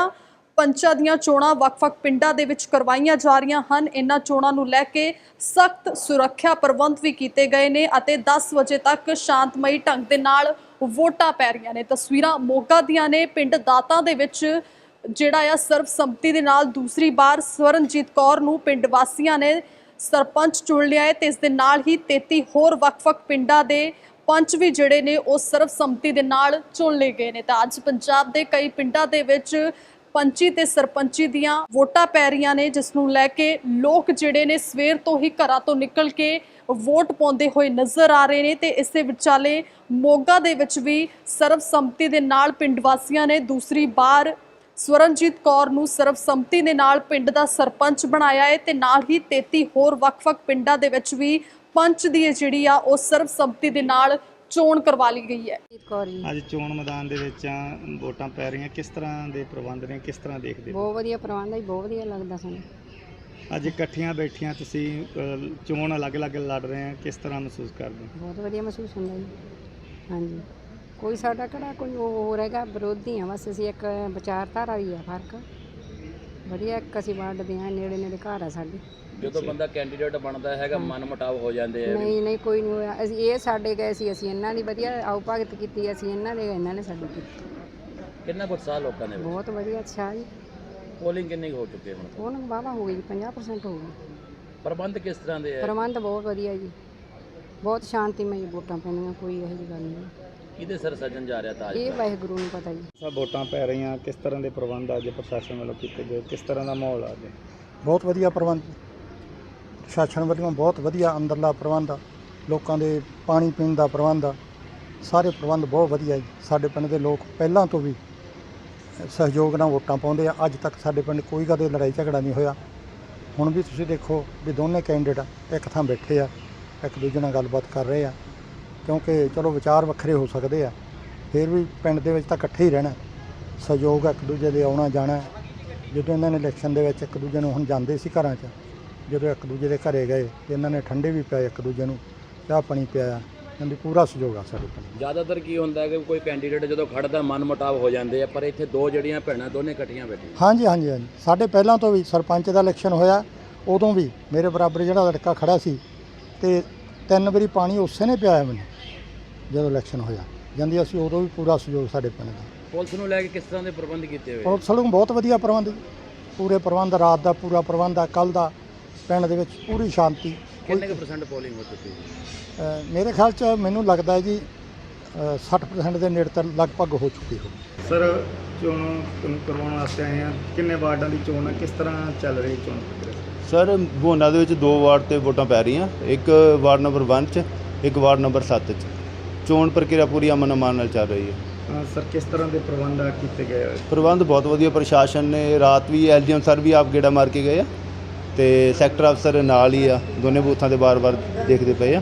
ਪੰਚਾਂ ਦੀਆਂ ਚੋਣਾਂ ਵੱਖ-ਵੱਖ ਪਿੰਡਾਂ ਦੇ ਵਿੱਚ ਕਰਵਾਈਆਂ ਜਾ ਰਹੀਆਂ ਹਨ। ਇਹਨਾਂ ਚੋਣਾਂ ਨੂੰ ਲੈ ਕੇ ਸਖਤ ਸੁਰੱਖਿਆ ਪ੍ਰਬੰਧ ਵੀ ਕੀਤੇ ਗਏ ਨੇ ਅਤੇ 10 ਵਜੇ ਤੱਕ ਸ਼ਾਂਤਮਈ ਢੰਗ ਦੇ ਨਾਲ ਵੋਟਾਂ ਪੈ ਰਹੀਆਂ ਨੇ। ਤਸਵੀਰਾਂ ਮੋਗਾ ਦੀਆਂ ਨੇ। ਪਿੰਡ ਦਾਤਾ ਦੇ ਵਿੱਚ ਜਿਹੜਾ ਆ ਸਰਬਸੰਮਤੀ ਦੇ ਨਾਲ ਦੂਸਰੀ ਵਾਰ ਸਵਰਨਜੀਤ ਕੌਰ ਨੂੰ ਪਿੰਡ ਵਾਸੀਆਂ ਨੇ ਸਰਪੰਚ ਚੁਣ ਲਿਆ ਹੈ ਤੇ ਇਸ ਦੇ ਨਾਲ ਹੀ 33 ਹੋਰ ਵੱਖ-ਵੱਖ ਪਿੰਡਾਂ ਦੇ ਪੰਚ ਵੀ ਜਿਹੜੇ ਨੇ ਉਹ ਸਰਬਸੰਮਤੀ ਦੇ ਨਾਲ ਚੁਣ ਲਏ ਗਏ ਨੇ। ਤਾਂ ਅੱਜ ਪੰਜਾਬ ਦੇ ਕਈ ਪਿੰਡਾਂ ਦੇ ਵਿੱਚ ਪੰਚੀ ਤੇ ਸਰਪੰਚੀ ਦੀਆਂ ਵੋਟਾਂ ਪੈ ਰਹੀਆਂ ਨੇ, ਜਿਸ ਨੂੰ ਲੈ ਕੇ ਲੋਕ ਜਿਹੜੇ ਨੇ ਸਵੇਰ ਤੋਂ ਹੀ ਘਰਾਂ ਤੋਂ ਨਿਕਲ ਕੇ ਵੋਟ ਪਾਉਂਦੇ ਹੋਏ ਨਜ਼ਰ ਆ ਰਹੇ ਨੇ ਤੇ ਇਸੇ ਵਿਚਾਲੇ ਮੋਗਾ ਦੇ ਵਿੱਚ ਵੀ ਸਰਬਸੰਮਤੀ ਦੇ ਨਾਲ ਪਿੰਡ ਵਾਸੀਆਂ ਨੇ ਦੂਸਰੀ ਵਾਰ ਸਵਰਨਜੀਤ ਕੌਰ ਨੂੰ ਸਰਬਸੰਮਤੀ ਦੇ ਨਾਲ ਪਿੰਡ ਦਾ ਸਰਪੰਚ ਬਣਾਇਆ ਹੈ ਤੇ ਨਾਲ ਹੀ 33 ਹੋਰ ਵੱਖ-ਵੱਖ ਪਿੰਡਾਂ ਦੇ ਵਿੱਚ ਵੀ ਪੰਚ ਦੀ ਜਿਹੜੀ ਆ ਉਹ ਸਰਬਸੰਮਤੀ ਦੇ ਨਾਲ ਚੋਣ ਕਰਵਾ ਲਈ ਗਈ ਹੈ। ਅੱਜ ਚੋਣ ਮੈਦਾਨ ਦੇ ਵਿੱਚ ਆ ਵੋਟਾਂ ਪੈ ਰਹੀਆਂ। ਕਿਸ ਤਰ੍ਹਾਂ ਦੇ ਪ੍ਰਬੰਧ ਨੇ? ਕਿਸ ਤਰ੍ਹਾਂ ਦੇਖਦੇ ਹੋ? ਬਹੁਤ ਵਧੀਆ ਪ੍ਰਬੰਧ ਹੈ ਬਹੁਤ ਵਧੀਆ ਲੱਗਦਾ ਸਾਨੂੰ। ਅੱਜ ਇਕੱਠੀਆਂ ਬੈਠੀਆਂ ਤੁਸੀਂ ਅ, ਚੋਣ ਅਲੱਗ-ਅਲੱਗ ਲੜ ਰਹੇ ਆ। ਕਿਸ ਤਰ੍ਹਾਂ ਮਹਿਸੂਸ ਕਰਦੇ ਹੋ? ਬਹੁਤ ਵਧੀਆ ਮਹਿਸੂਸ ਹੁੰਦਾ ਜੀ। ਹਾਂਜੀ। ਕੋਈ ਸਾਡਾ ਕਿਹੜਾ ਕੋਈ ਉਹ ਹੋਰ ਹੈਗਾ ਵਿਰੋਧੀ ਆ ਬਸ ਅਸੀਂ ਇੱਕ ਵਿਚਾਰਧਾਰਾ ਹੀ ਆ ਫ਼ਰਕ। ਵਧੀਆ ਇੱਕ ਅਸੀਂ ਵੰਡਦੇ ਆ ਨੇੜੇ ਨੇੜੇ ਘਰ ਆ ਸਾਡੇ। ਜਦੋਂ ਬੰਦਾ ਕੈਂਡੀਡੇਟ ਬਣਦਾ ਹੈਗਾ ਮਨ ਮੁਟਾਵ ਹੋ ਜਾਂਦੇ ਆ ਨਹੀਂ ਨਹੀਂ ਕੋਈ ਨਹੀਂ ਹੋਇਆ। ਅਸੀਂ ਇਹ ਸਾਡੇ ਗਏ ਸੀ ਅਸੀਂ ਇਹਨਾਂ ਦੀ ਵਧੀਆ ਆਉ ਭਗਤ ਕੀਤੀ ਅਸੀਂ ਇਹਨਾਂ ਦੇ ਇਹਨਾਂ ਨੇ ਸਾਡੀ ਕੀਤੀ। ਕਿੰਨਾ ਕੁ ਉਤਸ਼ਾਹ ਲੋਕਾਂ ਦੇ ਵਿੱਚ? ਬਹੁਤ ਵਧੀਆ ਅੱਛਾ ਜੀ। ਪੋਲਿੰਗ ਕਿੰਨੀ ਕੁ ਹੋ ਚੁੱਕੀ ਹੈ ਹੁਣ? ਉਹਨਾਂ ਵਾਵਾ ਹੋ ਗਈ ਜੀ 50% ਹੋ ਗਈ। ਪ੍ਰਬੰਧ ਕਿਸ ਤਰ੍ਹਾਂ ਦੇ ਹੈ ਪ੍ਰਬੰਧ ਬਹੁਤ ਵਧੀਆ ਜੀ। ਬਹੁਤ ਸ਼ਾਂਤੀਮਈ ਵੋਟਾਂ ਪੈਣੀਆਂ ਕੋਈ ਇਹੋ ਜਿਹੀ ਗੱਲ ਨਹੀਂ। ਕਿਹਦੇ ਸਿਰ ਸੱਜਣ ਜਾ ਰਿਹਾ ਤਾਜ ਇਹ ਵਾਹਿਗੁਰੂ ਨੂੰ ਪਤਾ ਜੀ। ਸਭ ਵੋਟਾਂ ਪੈ ਰਹੀਆਂ ਕਿਸ ਤਰ੍ਹਾਂ ਦੇ ਪ੍ਰਬੰਧ ਅੱਜ ਪ੍ਰਸ਼ਾਸਨ ਵੱਲੋਂ ਕੀਤੇ ਗਏ? ਕਿਸ ਤਰ੍ਹਾਂ ਦਾ ਮਾਹੌਲ ਆ ਅੱਜ? ਬਹੁਤ ਵਧੀਆ ਪ੍ਰਬੰਧ। ਪ੍ਰਸ਼ਾਸਨ ਵੱਲੋਂ ਬਹੁਤ ਵਧੀਆ ਅੰਦਰਲਾ ਪ੍ਰਬੰਧ ਆ। ਲੋਕਾਂ ਦੇ ਪਾਣੀ ਪੀਣ ਦਾ ਪ੍ਰਬੰਧ ਆ। ਸਾਰੇ ਪ੍ਰਬੰਧ ਬਹੁਤ ਵਧੀਆ ਜੀ। ਸਾਡੇ ਪਿੰਡ ਦੇ ਲੋਕ ਪਹਿਲਾਂ ਤੋਂ ਵੀ ਸਹਿਯੋਗ ਨਾਲ ਵੋਟਾਂ ਪਾਉਂਦੇ ਆ। ਅੱਜ ਤੱਕ ਸਾਡੇ ਪਿੰਡ ਕੋਈ ਕਦੇ ਲੜਾਈ ਝਗੜਾ ਨਹੀਂ ਹੋਇਆ। ਹੁਣ ਵੀ ਤੁਸੀਂ ਦੇਖੋ ਵੀ ਦੋਨੇ ਕੈਂਡੀਡੇਟ ਇੱਕ ਥਾਂ ਬੈਠੇ ਆ ਇੱਕ ਦੂਜੇ ਨਾਲ ਗੱਲਬਾਤ ਕਰ ਰਹੇ ਆ। ਕਿਉਂਕਿ ਚਲੋ ਵਿਚਾਰ ਵੱਖਰੇ ਹੋ ਸਕਦੇ ਆ। ਫਿਰ ਵੀ ਪਿੰਡ ਦੇ ਵਿੱਚ ਤਾਂ ਇਕੱਠੇ ਹੀ ਰਹਿਣਾ। ਸਹਿਯੋਗ ਇੱਕ ਦੂਜੇ ਦੇ ਆਉਣਾ ਜਾਣਾ। ਜਦੋਂ ਇਹਨਾਂ ਨੇ ਇਲੈਕਸ਼ਨ ਦੇ ਵਿੱਚ ਇੱਕ ਦੂਜੇ ਨੂੰ ਹੁਣ ਜਾਂਦੇ ਸੀ ਘਰਾਂ 'ਚ ਜਦੋਂ ਇੱਕ ਦੂਜੇ ਦੇ ਘਰੇ ਗਏ ਤੇ ਇਹਨਾਂ ਨੇ ਠੰਡੇ ਵੀ ਪਿਆਏ ਇੱਕ ਦੂਜੇ ਨੂੰ ਚਾਹ ਪਾਣੀ ਪਿਆਇਆ। ਇਹਨਾਂ ਦੀ ਪੂਰਾ ਸਹਿਯੋਗ ਆ ਸਾਡੇ ਪਿੰਡ ਜ਼ਿਆਦਾਤਰ ਕੀ ਹੁੰਦਾ ਹੈ ਕਿ ਕੋਈ ਕੈਂਡੀਡੇਟ ਜਦੋਂ ਖੜਦਾ ਮਨ ਮੁਟਾਵ ਹੋ ਜਾਂਦੇ ਆ ਪਰ ਇੱਥੇ ਦੋ ਜਿਹੜੀਆਂ ਭੈਣਾਂ ਦੋਨੇ ਇਕੱਠੀਆਂ ਬੈਠੀਆਂ। ਹਾਂਜੀ ਹਾਂਜੀ ਹਾਂਜੀ। ਸਾਡੇ ਪਹਿਲਾਂ ਤੋਂ ਵੀ ਸਰਪੰਚ ਦਾ ਇਲੈਕਸ਼ਨ ਹੋਇਆ ਉਦੋਂ ਵੀ ਮੇਰੇ ਬਰਾਬਰ ਜਿਹੜਾ ਲੜਕਾ ਖੜਾ ਸੀ ਤੇ ਤਿੰਨ ਵਾਰੀ ਪਾਣੀ ਉਸੇ ਨੇ ਪਿਆਇਆ ਮੈਨੂੰ ਜਦੋਂ ਇਲੈਕਸ਼ਨ ਹੋਇਆ। ਜਾਂਦੀ ਅਸੀਂ ਉਦੋਂ ਵੀ ਪੂਰਾ ਸਹਿਯੋਗ ਸਾਡੇ ਪਿੰਡ ਦਾ। ਪੁਲਿਸ ਨੂੰ ਲੈ ਕੇ ਕਿਸ ਤਰ੍ਹਾਂ ਦੇ ਪ੍ਰਬੰਧ ਕੀਤੇ ਹੋਏ? ਪੁਲਿਸ ਵੱਲੋਂ ਬਹੁਤ ਵਧੀਆ ਪ੍ਰਬੰਧ। ਪੂਰੇ ਪ੍ਰਬੰਧ ਰਾਤ ਦਾ ਪੂਰਾ ਪ੍ਰਬੰਧ ਆ ਕੱਲ ਦਾ ਪਿੰਡ ਦੇ ਵਿੱਚ ਪੂਰੀ ਸ਼ਾਂਤੀ। ਕਿੰਨੇ ਕੁ ਪਰਸੈਂਟ ਪੋਲਿੰਗ ਹੋ ਚੁੱਕੀ ਹੈ? ਅ, ਮੇਰੇ ਖਿਆਲ ਚ ਮੈਨੂੰ ਲੱਗਦਾ ਹੈ ਜੀ ਅ, 60% ਦੇ ਨੇੜੇ ਤੱਕ ਲਗਭਗ ਹੋ ਚੁੱਕੀ ਹੋ ਸਰ ਚੋਣ ਕਰਵਾਉਣ ਵਾਸਤੇ ਆਏ ਆ। ਕਿੰਨੇ ਵਾਰਡਾਂ ਦੀ ਚੋਣ ਹੈ ਕਿਸ ਤਰ੍ਹਾਂ ਚੱਲ ਰਹੀ ਚੋਣ ਪ੍ਰਕਿਰਿਆ? ਸਰ ਭੋਨਾ ਦੇ ਵਿੱਚ ਦੋ ਵਾਰਡ ਤੇ ਵੋਟਾਂ ਪੈ ਰਹੀਆਂ। ਇੱਕ ਵਾਰਡ ਨੰਬਰ 1 ਚ ਇੱਕ ਵਾਰਡ ਨੰਬਰ 7 ਚ। ਚੋਣ ਪ੍ਰਕਿਰਿਆ ਪੂਰੀ ਅਮਨ ਅਮਾਨ ਨਾਲ ਚੱਲ ਰਹੀ ਹੈ। ਸਰ ਕਿਸ ਤਰ੍ਹਾਂ ਦੇ ਪ੍ਰਬੰਧ ਕੀਤੇ ਗਏ? ਪ੍ਰਬੰਧ ਬਹੁਤ ਵਧੀਆ। ਪ੍ਰਸ਼ਾਸਨ ਨੇ ਰਾਤ ਵੀ ਐਲਡੀਐਮ ਸਰ ਵੀ ਆਪ ਗੇੜਾ ਮਾਰ ਕੇ ਗਏ ਆ ਤੇ ਸੈਕਟਰ ਅਫਸਰ ਨਾਲ ਹੀ ਆ। ਦੋਨੇ ਬੂਥਾਂ ਤੇ ਬਾਰ-ਬਾਰ ਦੇਖਦੇ ਪਏ ਆ।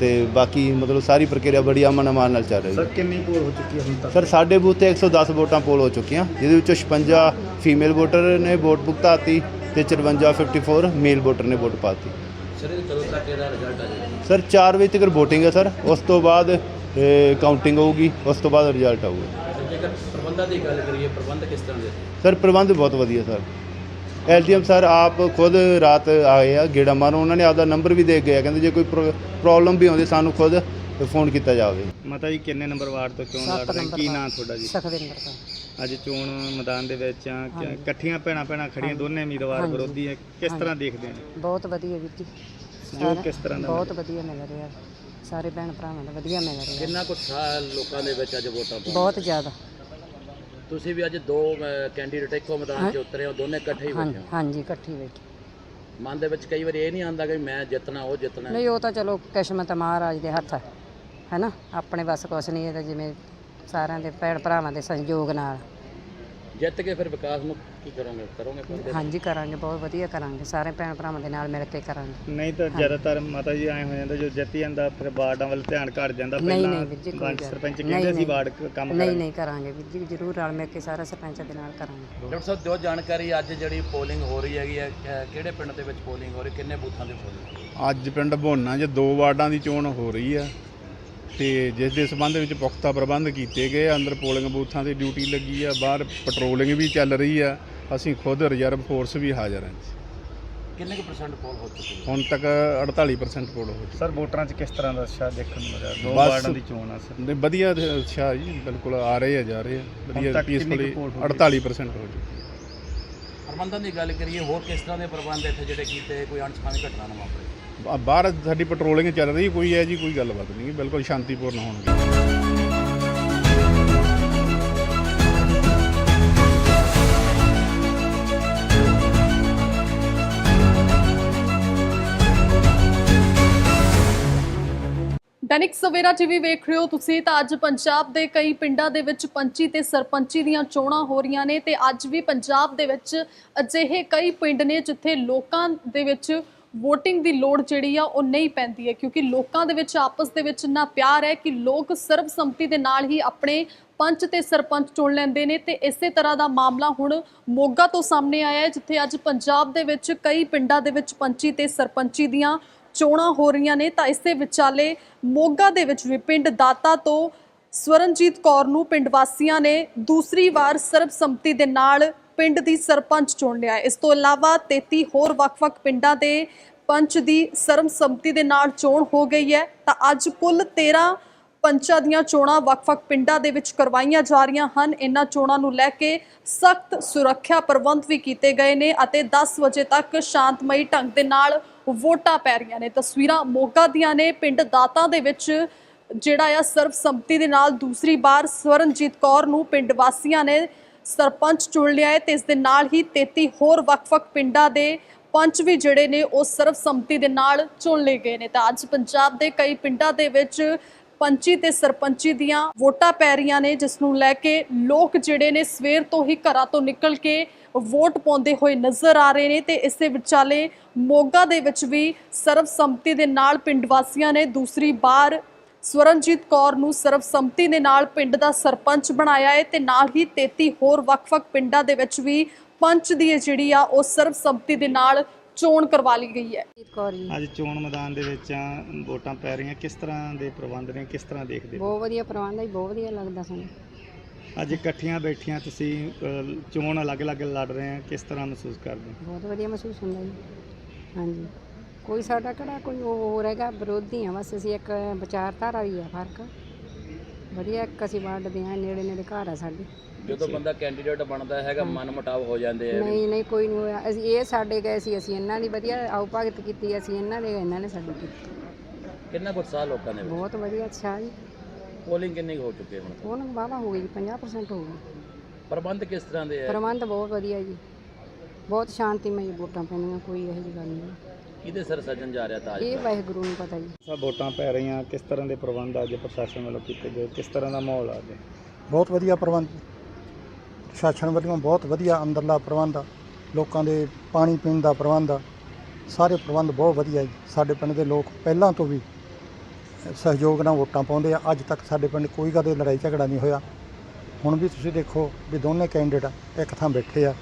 ਤੇ ਬਾਕੀ ਮਤਲਬ ਸਾਰੀ ਪ੍ਰਕਿਰਿਆ ਬੜੀ ਅਮਨ ਅਮਾਨ ਨਾਲ ਚੱਲ ਰਹੀ ਸਰ ਹੈ ਕਿੰਨੀ ਪੋਲ ਹੋ ਚੁੱਕੀ ਹੈ ਹੁਣ ਤੱਕ? ਸਰ ਸਾਡੇ ਬੂਥ ਤੇ 110 ਵੋਟਾਂ ਪੋਲ ਹੋ ਚੁੱਕੀਆਂ ਜਿਹਦੇ ਵਿੱਚੋਂ 56 ਫੀਮੇਲ ਵੋਟਰ ਨੇ ਵੋਟ ਭੁਗਤਾਤੀ ਤੇ 54 54 ਮੇਲ ਵੋਟਰ ਨੇ ਵੋਟ ਪਾਤੀ। ਸਰ ਇਹ ਕਦੋਂ ਤੱਕ ਇਹਦਾ ਰਿਜ਼ਲਟ ਆ ਜਾਏਗਾ? ਸਰ 4 ਵਜੇ ਤੱਕ VOTING ਹੈ ਸਰ। ਉਸ ਤੋਂ ਬਾਅਦ ਕਾਊਂਟਿੰਗ ਹੋਊਗੀ। ਉਸ ਤੋਂ ਬਾਅਦ ਰਿਜ਼ਲਟ ਆਊਗਾ। ਸਰ ਜੇਕਰ ਪ੍ਰਬੰਧਾਂ ਦੀ ਗੱਲ ਕਰੀਏ ਪ੍ਰਬੰਧ ਕਿਸ ਤਰ੍ਹਾਂ ਦੇ ਸਰ ਪ੍ਰਬੰਧ ਬਹੁਤ ਵਧੀਆ ਸਰ। ਐਲਡੀਐਮ ਸਰ ਆਪ ਖੁਦ ਰਾਤ ਆਏ ਆ ਗੇੜਾ ਮਾਰੋ ਉਹਨਾਂ ਨੇ ਆਪਦਾ ਨੰਬਰ ਵੀ ਦੇ ਗਿਆ। ਕਹਿੰਦੇ ਜੇ ਕੋਈ ਪ੍ਰੋਬਲਮ ਵੀ ਆਉਂਦੀ ਸਾਨੂੰ ਖੁਦ ਫੋਨ ਕੀਤਾ ਜਾਵੇ। ਮਾਤਾ ਜੀ ਕਿੰਨੇ ਨੰਬਰ ਵਾਰਡ ਤੋਂ ਚੋਣ ਲੜ ਰਹੇ ਕੀ। ਨਾਂ ਤੁਹਾਡਾ ਜੀ? ਸੁਖਵਿੰਦਰ ਕੌਰ। ਅੱਜ ਚੋਣ ਮੈਦਾਨ ਦੇ ਵਿੱਚ ਆ ਕਿ- ਹਾਂਜੀ। ਇਕੱਠੀਆਂ ਭੈਣਾਂ ਭੈਣਾਂ ਖੜੀਆਂ। ਦੋਨੇ ਉਮੀਦਵਾਰ ਹਾਂਜੀ। ਵਿਰੋਧੀ ਹੈ ਕਿਸ ਤਰ੍ਹਾਂ ਦੇਖਦੇ ਆ ਬਹੁਤ ਵਧੀਆ ਵੀਰ ਜੀ। ਸਾਰਾ- ਕਿਸ ਤਰ੍ਹਾਂ ਦਾ ਬਹੁਤ ਵਧੀਆ ਮਿਲ ਰਿਹਾ ਸਾਰੇ ਭੈਣ ਭਰਾਵਾਂ ਦਾ ਵਧੀਆ ਮਿਲ ਰਿਹਾ ਕਿੰਨਾ ਕੁ ਉਤਸ਼ਾਹ ਲੋਕਾਂ ਦੇ ਵਿੱਚ ਅੱਜ ਵੋਟਾਂ ਪਾਉਣ ਬਹੁਤ ਜ਼ਿਆਦਾ। ਤੁਸੀਂ ਵੀ ਅੱਜ ਦੋ ਕੈਂਡੀਡੇਟ ਇੱਕੋ ਮੈਦਾਨ 'ਚ ਉਤਰੇ ਹੋ ਦੋਨੇ ਇਕੱਠੇ ਹੀ ਹਾਂਜੀ ਬੈਠੇ ਹੋ? ਹਾਂਜੀ ਇਕੱਠੀ ਬੈਠੀ। ਮਨ ਦੇ ਵਿੱਚ ਕਈ ਵਾਰੀ ਇਹ ਨਹੀਂ ਆਉਂਦਾ ਕਿ ਮੈਂ ਜਿੱਤਣਾ ਉਹ ਜਿੱਤਣਾ। ਨਹੀਂ ਉਹ ਤਾਂ ਚਲੋ ਕਿਸਮਤ ਮਹਾਰਾਜ ਦੇ ਹੱਥ ਹੈ ਹੈਨਾ ਆਪਣੇ ਵੱਸ ਕੁਛ ਨਹੀਂ ਇਹ ਤਾਂ ਜਿਵੇਂ ਸਾਰਿਆਂ ਦੇ ਭੈਣ ਭਰਾਵਾਂ ਦੇ ਸੰਯੋਗ ਨਾਲ। ਜਿੱਤ ਕੇ ਫਿਰ ਵਿਕਾਸ ਨੂੰ ਕੀ ਕਰੋਗੇ? ਕਰੋਗੇ ਫਿਰ ਹਾਂਜੀ ਕਰਾਂਗੇ ਬਹੁਤ ਵਧੀਆ ਕਰਾਂਗੇ। ਸਾਰੇ ਭੈਣ ਭਰਾਵਾਂ ਦੇ ਨਾਲ ਮਿਲ ਕੇ ਕਰਾਂਗੇ। ਨਹੀਂ ਤਾਂ ਜ਼ਿਆਦਾਤਰ ਮਾਤਾ ਜੀ ਐ ਹੋ ਜਾਂਦਾ ਜੋ ਜਿੱਤ ਜਾਂਦਾ ਫਿਰ ਵਾਰਡਾਂ ਵੱਲ ਧਿਆਨ ਘਟ ਜਾਂਦਾ। ਨਹੀਂ, ਪਹਿਲਾਂ ਨਹੀਂ ਵੀਰ ਜੀ, ਕੋਈ ਪੰਚ ਗੱਲ ਸਰਪੰਚ ਨਹੀਂ, ਕਹਿੰਦੇ ਸੀ ਨਹੀਂ। ਵਾਰਡ ਕ- ਕੰਮ ਨਹੀਂ ਕਰਨ ਨਹੀਂ ਕਰਾਂਗੇ ਵੀਰ ਜੀ ਜ਼ਰੂਰ ਰਲ ਮਿਲ ਕੇ ਸਾਰੇ ਸਰਪੰਚਾਂ ਦੇ ਨਾਲ ਕਰਾਂਗੇ। ਡਾਕਟਰ ਸਾਹਿਬ ਜੋ ਜਾਣਕਾਰੀ ਅੱਜ ਜਿਹੜੀ ਪੋਲਿੰਗ ਹੋ ਰਹੀ ਹੈਗੀ ਹੈ ਅਹ ਕਿਹੜੇ ਪਿੰਡ ਦੇ ਵਿੱਚ ਪੋਲਿੰਗ ਹੋ ਰਹੀ ਕਿੰਨੇ ਬੂਥਾਂ ਦੇ ਪੋਲਿੰਗ ਅੱਜ ਪਿੰਡ ਭੋਨਾ 'ਚ ਦੋ ਵਾਰਡਾਂ ਦੀ ਚੋਣ ਹੋ ਰਹੀ ਆ ਤੇ ਜਿਸ ਦੇ ਸਬੰਧ ਵਿੱਚ ਪੁਖਤਾ ਪ੍ਰਬੰਧ ਕੀਤੇ ਗਏ ਆ। ਅੰਦਰ ਪੋਲਿੰਗ ਬੂਥਾਂ ਤੇ ਡਿਊਟੀ ਲੱਗੀ ਆ ਬਾਹਰ ਪੈਟਰੋਲਿੰਗ ਵੀ ਚੱਲ ਰਹੀ ਆ। ਅਸੀਂ ਖੁਦ ਰਿਜ਼ਰਵ ਫੋਰਸ ਵੀ ਹਾਜ਼ਰ ਹਾਂ ਕਿੰਨੇ ਕੁ ਪਰਸੈਂਟ ਪੋਲ ਹੋ ਚੁੱਕੀ ਹੈ ਹੁਣ ਤੱਕ 48% ਪੋਲ ਹੋ ਚੁੱਕੀ। ਸਰ ਵੋਟਰਾਂ 'ਚ ਕਿਸ ਤਰ੍ਹਾਂ ਦਾ ਉਤਸ਼ਾਹ ਦੇਖਣ ਨੂੰ ਮਿਲਿਆ ਦੋ ਬਸ- ਵਾਰਡਾਂ ਦੀ ਚੋਣ ਆ ਸਰ ਨੇ ਵਧੀਆ ਅੱਛਾ ਜੀ ਬਿਲਕੁਲ ਆ ਰਹੇ ਆ ਜਾ ਰਹੇ ਆ। ਵਧੀਆ ਤੱਕ ਕਿੰਨੀ ਕੁ ਪੀਸਫੁਲੀ poll ਹੋ ਗਈ? 48% ਹੋ ਚੁੱਕੀ। ਪ੍ਰਬੰਧਾਂ ਦੀ ਗੱਲ ਕਰੀਏ ਹੋਰ ਕਿਸ ਤਰ੍ਹਾਂ ਦੇ ਪ੍ਰਬੰਧ ਇੱਥੇ ਜਿਹੜੇ ਕੀਤੇ ਕੋਈ ਅਣਸਖਾਵੀ ਘਟਨਾ ਨਾ ਵਾਪਰੇ? ਬਾ- ਬਾਹਰ ਸਾਡੀ ਪੈਟਰੋਲਿੰਗ ਚੱਲ ਰਹੀ, ਕੋਈ ਹੈ ਜੀ ਕੋਈ ਗੱਲਬਾਤ ਨਹੀਂ ਬਿਲਕੁਲ ਸ਼ਾਂਤੀਪੂਰਨ ਹੋਣਗੇ। ਦੈਨਿਕ ਸਵੇਰਾ ਟੀਵੀ ਵੇਖ ਰਹੇ ਹੋ ਤੁਸੀਂ ਤਾਂ ਅੱਜ ਪੰਜਾਬ ਦੇ ਕਈ ਪਿੰਡਾਂ ਦੇ ਵਿੱਚ ਪੰਚੀ ਤੇ ਸਰਪੰਚੀ ਦੀਆਂ ਚੋਣਾਂ ਹੋ ਰਹੀਆਂ ਨੇ ਤੇ ਅੱਜ ਵੀ ਪੰਜਾਬ ਦੇ ਵਿੱਚ ਅਜਿਹੇ ਕਈ ਪਿੰਡ ਨੇ ਜਿੱਥੇ ਲੋਕਾਂ ਦੇ ਵਿੱਚ VOTING ਦੀ ਲੋੜ ਜਿਹੜੀ ਆ, ਉਹ ਨਹੀਂ ਪੈਂਦੀ ਹੈ, ਕਿਉਂਕਿ ਲੋਕਾਂ ਦੇ ਵਿੱਚ, ਆਪਸ ਦੇ ਵਿੱਚ ਇੰਨਾ ਪਿਆਰ ਹੈ ਕਿ ਲੋਕ ਸਰਬਸੰਮਤੀ ਦੇ ਨਾਲ ਹੀ ਆਪਣੇ ਪੰਚ ਤੇ ਸਰਪੰਚ ਚੁਣ ਲੈਂਦੇ ਨੇ ਤੇ ਇਸੇ ਤਰ੍ਹਾਂ ਦਾ ਮਾਮਲਾ ਹੁਣ ਮੋਗਾ ਤੋਂ ਸਾਹਮਣੇ ਆਇਆ ਹੈ, ਜਿੱਥੇ ਅੱਜ ਪੰਜਾਬ ਦੇ ਵਿੱਚ ਕਈ ਪਿੰਡਾਂ ਦੇ ਵਿੱਚ ਪੰਚੀ ਤੇ ਸਰਪੰਚੀ ਦੀਆਂ ਚੋਣਾਂ ਹੋ ਰਹੀਆਂ ਨੇ। ਤਾਂ ਇਸੇ ਵਿਚਾਲੇ ਮੋਗਾ ਦੇ ਵਿੱਚ ਵੀ ਪਿੰਡ ਦਾਤਾ ਤੋਂ ਸਵਰਨਜੀਤ ਕੌਰ ਨੂੰ ਪਿੰਡ ਵਾਸੀਆਂ ਨੇ ਦੂਸਰੀ ਵਾਰ ਸਰਬਸੰਮਤੀ ਦੇ ਨਾਲ ਪਿੰਡ ਦੀ ਸਰਪੰਚ ਚੁਣ ਲਿਆ ਹੈ। ਇਸ ਤੋਂ ਇਲਾਵਾ 33 ਹੋਰ ਵੱਖ-ਵੱਖ ਪਿੰਡਾਂ ਦੇ ਪੰਚ ਦੀ ਸਰਬਸੰਮਤੀ ਦੇ ਨਾਲ ਚੋਣ ਹੋ ਗਈ ਹੈ। ਤਾਂ ਅੱਜ ਕੁੱਲ 13 ਪੰਚਾਂ ਦੀਆਂ ਚੋਣਾਂ ਵੱਖ-ਵੱਖ ਪਿੰਡਾਂ ਦੇ ਵਿੱਚ ਕਰਵਾਈਆਂ ਜਾ ਰਹੀਆਂ ਹਨ। ਇਹਨਾਂ ਚੋਣਾਂ ਨੂੰ ਲੈ ਕੇ ਸਖਤ ਸੁਰੱਖਿਆ ਪ੍ਰਬੰਧ ਵੀ ਕੀਤੇ ਗਏ ਨੇ ਅਤੇ 10 ਵਜੇ ਤੱਕ ਸ਼ਾਂਤਮਈ ਢੰਗ ਦੇ ਨਾਲ ਵੋਟਾਂ ਪੈ ਰਹੀਆਂ ਨੇ। ਤਸਵੀਰਾਂ ਮੋਗਾ ਦੀਆਂ ਨੇ। ਪਿੰਡ ਦਾਤਾ ਦੇ ਵਿੱਚ ਜਿਹੜਾ ਆ ਸਰਬਸੰਮਤੀ ਦੇ ਨਾਲ ਦੂਸਰੀ ਵਾਰ ਸਵਰਨਜੀਤ ਕੌਰ ਨੂੰ ਪਿੰਡ ਵਾਸੀਆਂ ਨੇ ਸਰਪੰਚ ਚੁਣ ਲਿਆ ਹੈ ਤੇ ਇਸ ਦੇ ਨਾਲ ਹੀ 33 ਹੋਰ ਵੱਖ-ਵੱਖ ਪਿੰਡਾਂ ਦੇ ਪੰਚ ਵੀ ਜਿਹੜੇ ਨੇ ਉਹ ਸਰਬਸੰਮਤੀ ਦੇ ਨਾਲ ਚੁਣ ਲਏ ਗਏ ਨੇ। ਤਾਂ ਅੱਜ ਪੰਜਾਬ ਦੇ ਕਈ ਪਿੰਡਾਂ ਦੇ ਵਿੱਚ ਪੰਚੀ ਤੇ ਸਰਪੰਚੀ ਦੀਆਂ ਵੋਟਾਂ ਪੈ ਰਹੀਆਂ ਨੇ, ਜਿਸ ਨੂੰ ਲੈ ਕੇ ਲੋਕ ਜਿਹੜੇ ਨੇ ਸਵੇਰ ਤੋਂ ਹੀ ਘਰਾਂ ਤੋਂ ਨਿਕਲ ਕੇ ਵੋਟ ਪਾਉਂਦੇ ਹੋਏ ਨਜ਼ਰ ਆ ਰਹੇ ਨੇ ਤੇ ਇਸ ਦੇ ਵਿਚਾਲੇ ਮੋਗਾ ਦੇ ਵਿੱਚ ਵੀ ਸਰਬਸੰਮਤੀ ਦੇ ਨਾਲ ਪਿੰਡ ਵਾਸੀਆਂ ਨੇ ਦੂਸਰੀ ਵਾਰ ਸਵਰਨਜੀਤ ਕੌਰ ਨੂੰ ਸਰਬਸੰਮਤੀ ਦੇ ਨਾਲ ਪਿੰਡ ਦਾ ਸਰਪੰਚ ਬਣਾਇਆ ਹੈ ਤੇ ਨਾਲ ਹੀ 33 ਹੋਰ ਵੱਖ-ਵੱਖ ਪਿੰਡਾਂ ਦੇ ਵਿੱਚ ਵੀ ਪੰਚ ਦੀ ਇਹ ਜਿਹੜੀ ਆ ਉਹ ਸਰਬਸੰਮਤੀ ਦੇ ਨਾਲ ਚੋਣ ਕਰਵਾ ਲਈ ਗਈ ਹੈ। ਜੀਤ ਕੌਰ ਜੀ। ਅੱਜ ਚੋਣ ਮੈਦਾਨ ਦੇ ਵਿੱਚ ਆ, ਵੋਟਾਂ ਪੈ ਰਹੀਆਂ। ਕਿਸ ਤਰ੍ਹਾਂ ਦੇ ਪ੍ਰਬੰਧ ਨੇ? ਕਿਸ ਤਰ੍ਹਾਂ ਦੇਖਦੇ ਹੋ? ਬਹੁਤ ਵਧੀਆ ਪ੍ਰਬੰਧ ਹੈ ਜੀ, ਬਹੁਤ ਵਧੀਆ ਲੱਗਦਾ ਸਾਨੂੰ। ਅੱਜ ਇਕੱਠੀਆਂ ਬੈਠੀਆਂ ਤੁਸੀਂ ਅ, ਚੋਣ ਅਲੱਗ-ਅਲੱਗ ਲੜ ਰਹੇ ਆ। ਕਿਸ ਤਰ੍ਹਾਂ ਮਹਿਸੂਸ ਕਰਦੇ ਹੋ? ਬਹੁਤ ਵਧੀਆ ਮਹਿਸੂਸ ਹੁੰਦਾ ਜੀ। ਹਾਂਜੀ। ਕੋਈ ਸਾਡਾ ਕਿਹੜਾ ਕੋਈ ਉਹ ਹੋਰ ਹੈਗਾ ਵਿਰੋਧੀ ਆ ਬਸ ਅਸੀਂ ਇੱਕ ਵਿਚਾਰਧਾਰਾ ਹੀ ਆ ਫ਼ਰਕ। ਵਧੀਆ ਇੱਕ ਅਸੀਂ ਵੰਡਦੇ ਆ ਨੇੜੇ ਨੇੜੇ ਘਰ ਆ ਸਾਡੇ। ਜਦੋਂ ਬੰਦਾ ਕੈਂਡੀਡੇਟ ਬਣਦਾ ਹੈਗਾ ਮਨ ਮੁਟਾਵ ਹੋ ਜਾਂਦੇ ਆ ਨਹੀਂ ਨਹੀਂ ਕੋਈ ਨਹੀਂ ਹੋਇਆ। ਅਸੀਂ ਇਹ ਸਾਡੇ ਗਏ ਸੀ ਅਸੀਂ ਇਹਨਾਂ ਦੀ ਵਧੀਆ ਆਉ ਭਗਤ ਕੀਤੀ ਅਸੀਂ ਇਹਨਾਂ ਦੇ ਇਹਨਾਂ ਨੇ ਸਾਡੀ ਕੀਤੀ। ਕਿੰਨਾ ਕੁ ਉਤਸ਼ਾਹ ਲੋਕਾਂ ਦੇ ਵਿੱਚ? ਬਹੁਤ ਵਧੀਆ ਅੱਛਾ ਜੀ। ਪੋਲਿੰਗ ਕਿੰਨੀ ਕੁ ਹੋ ਚੁੱਕੀ ਹੈ ਹੁਣ? ਤੱਕ? ਉਹਨਾਂ ਵਾਵਾ ਹੋ ਗਈ ਜੀ 50% ਹੋ ਗਈ। ਪ੍ਰਬੰਧ ਕਿਸ ਤਰ੍ਹਾਂ ਦੇ ਹੈ ਪ੍ਰਬੰਧ ਬਹੁਤ ਵਧੀਆ ਜੀ। ਬਹੁਤ ਸ਼ਾਂਤੀਮਈ ਵੋਟਾਂ ਪੈਣੀਆਂ ਕੋਈ ਇਹੋ ਜਿਹੀ ਗੱਲ ਨਹੀਂ। ਕਿਹਦੇ ਸਿਰ ਸੱਜਣ ਜਾ ਰਿਹਾ ਤਾਜ ਇਹ ਵਾਹਿਗੁਰੂ ਨੂੰ ਪਤਾ ਜੀ। ਸਭ ਵੋਟਾਂ ਪੈ ਰਹੀਆਂ ਕਿਸ ਤਰ੍ਹਾਂ ਦੇ ਪ੍ਰਬੰਧ ਅੱਜ ਪ੍ਰਸ਼ਾਸਨ ਵੱਲੋਂ ਕੀਤੇ ਗਏ? ਕਿਸ ਤਰ੍ਹਾਂ ਦਾ ਮਾਹੌਲ ਆ ਅੱਜ? ਬਹੁਤ ਵਧੀਆ ਪ੍ਰਬੰਧ। ਪ੍ਰਸ਼ਾਸਨ ਵੱਲੋਂ ਬਹੁਤ ਵਧੀਆ ਅੰਦਰਲਾ ਪ੍ਰਬੰਧ ਆ। ਲੋਕਾਂ ਦੇ ਪਾਣੀ ਪੀਣ ਦਾ ਪ੍ਰਬੰਧ ਆ। ਸਾਰੇ ਪ੍ਰਬੰਧ ਬਹੁਤ ਵਧੀਆ ਜੀ। ਸਾਡੇ ਪਿੰਡ ਦੇ ਲੋਕ ਪਹਿਲਾਂ ਤੋਂ ਵੀ ਸਹਿਯੋਗ ਨਾਲ ਵੋਟਾਂ ਪਾਉਂਦੇ ਆ। ਅੱਜ ਤੱਕ ਸਾਡੇ ਪਿੰਡ ਕੋਈ ਕਦੇ ਲੜਾਈ ਝਗੜਾ ਨਹੀਂ ਹੋਇਆ। ਹੁਣ ਵੀ ਤੁਸੀਂ ਦੇਖੋ ਵੀ ਦੋਨੇ ਕੈਂਡੀਡੇਟ ਇੱਕ ਥਾਂ ਬੈਠੇ ਆ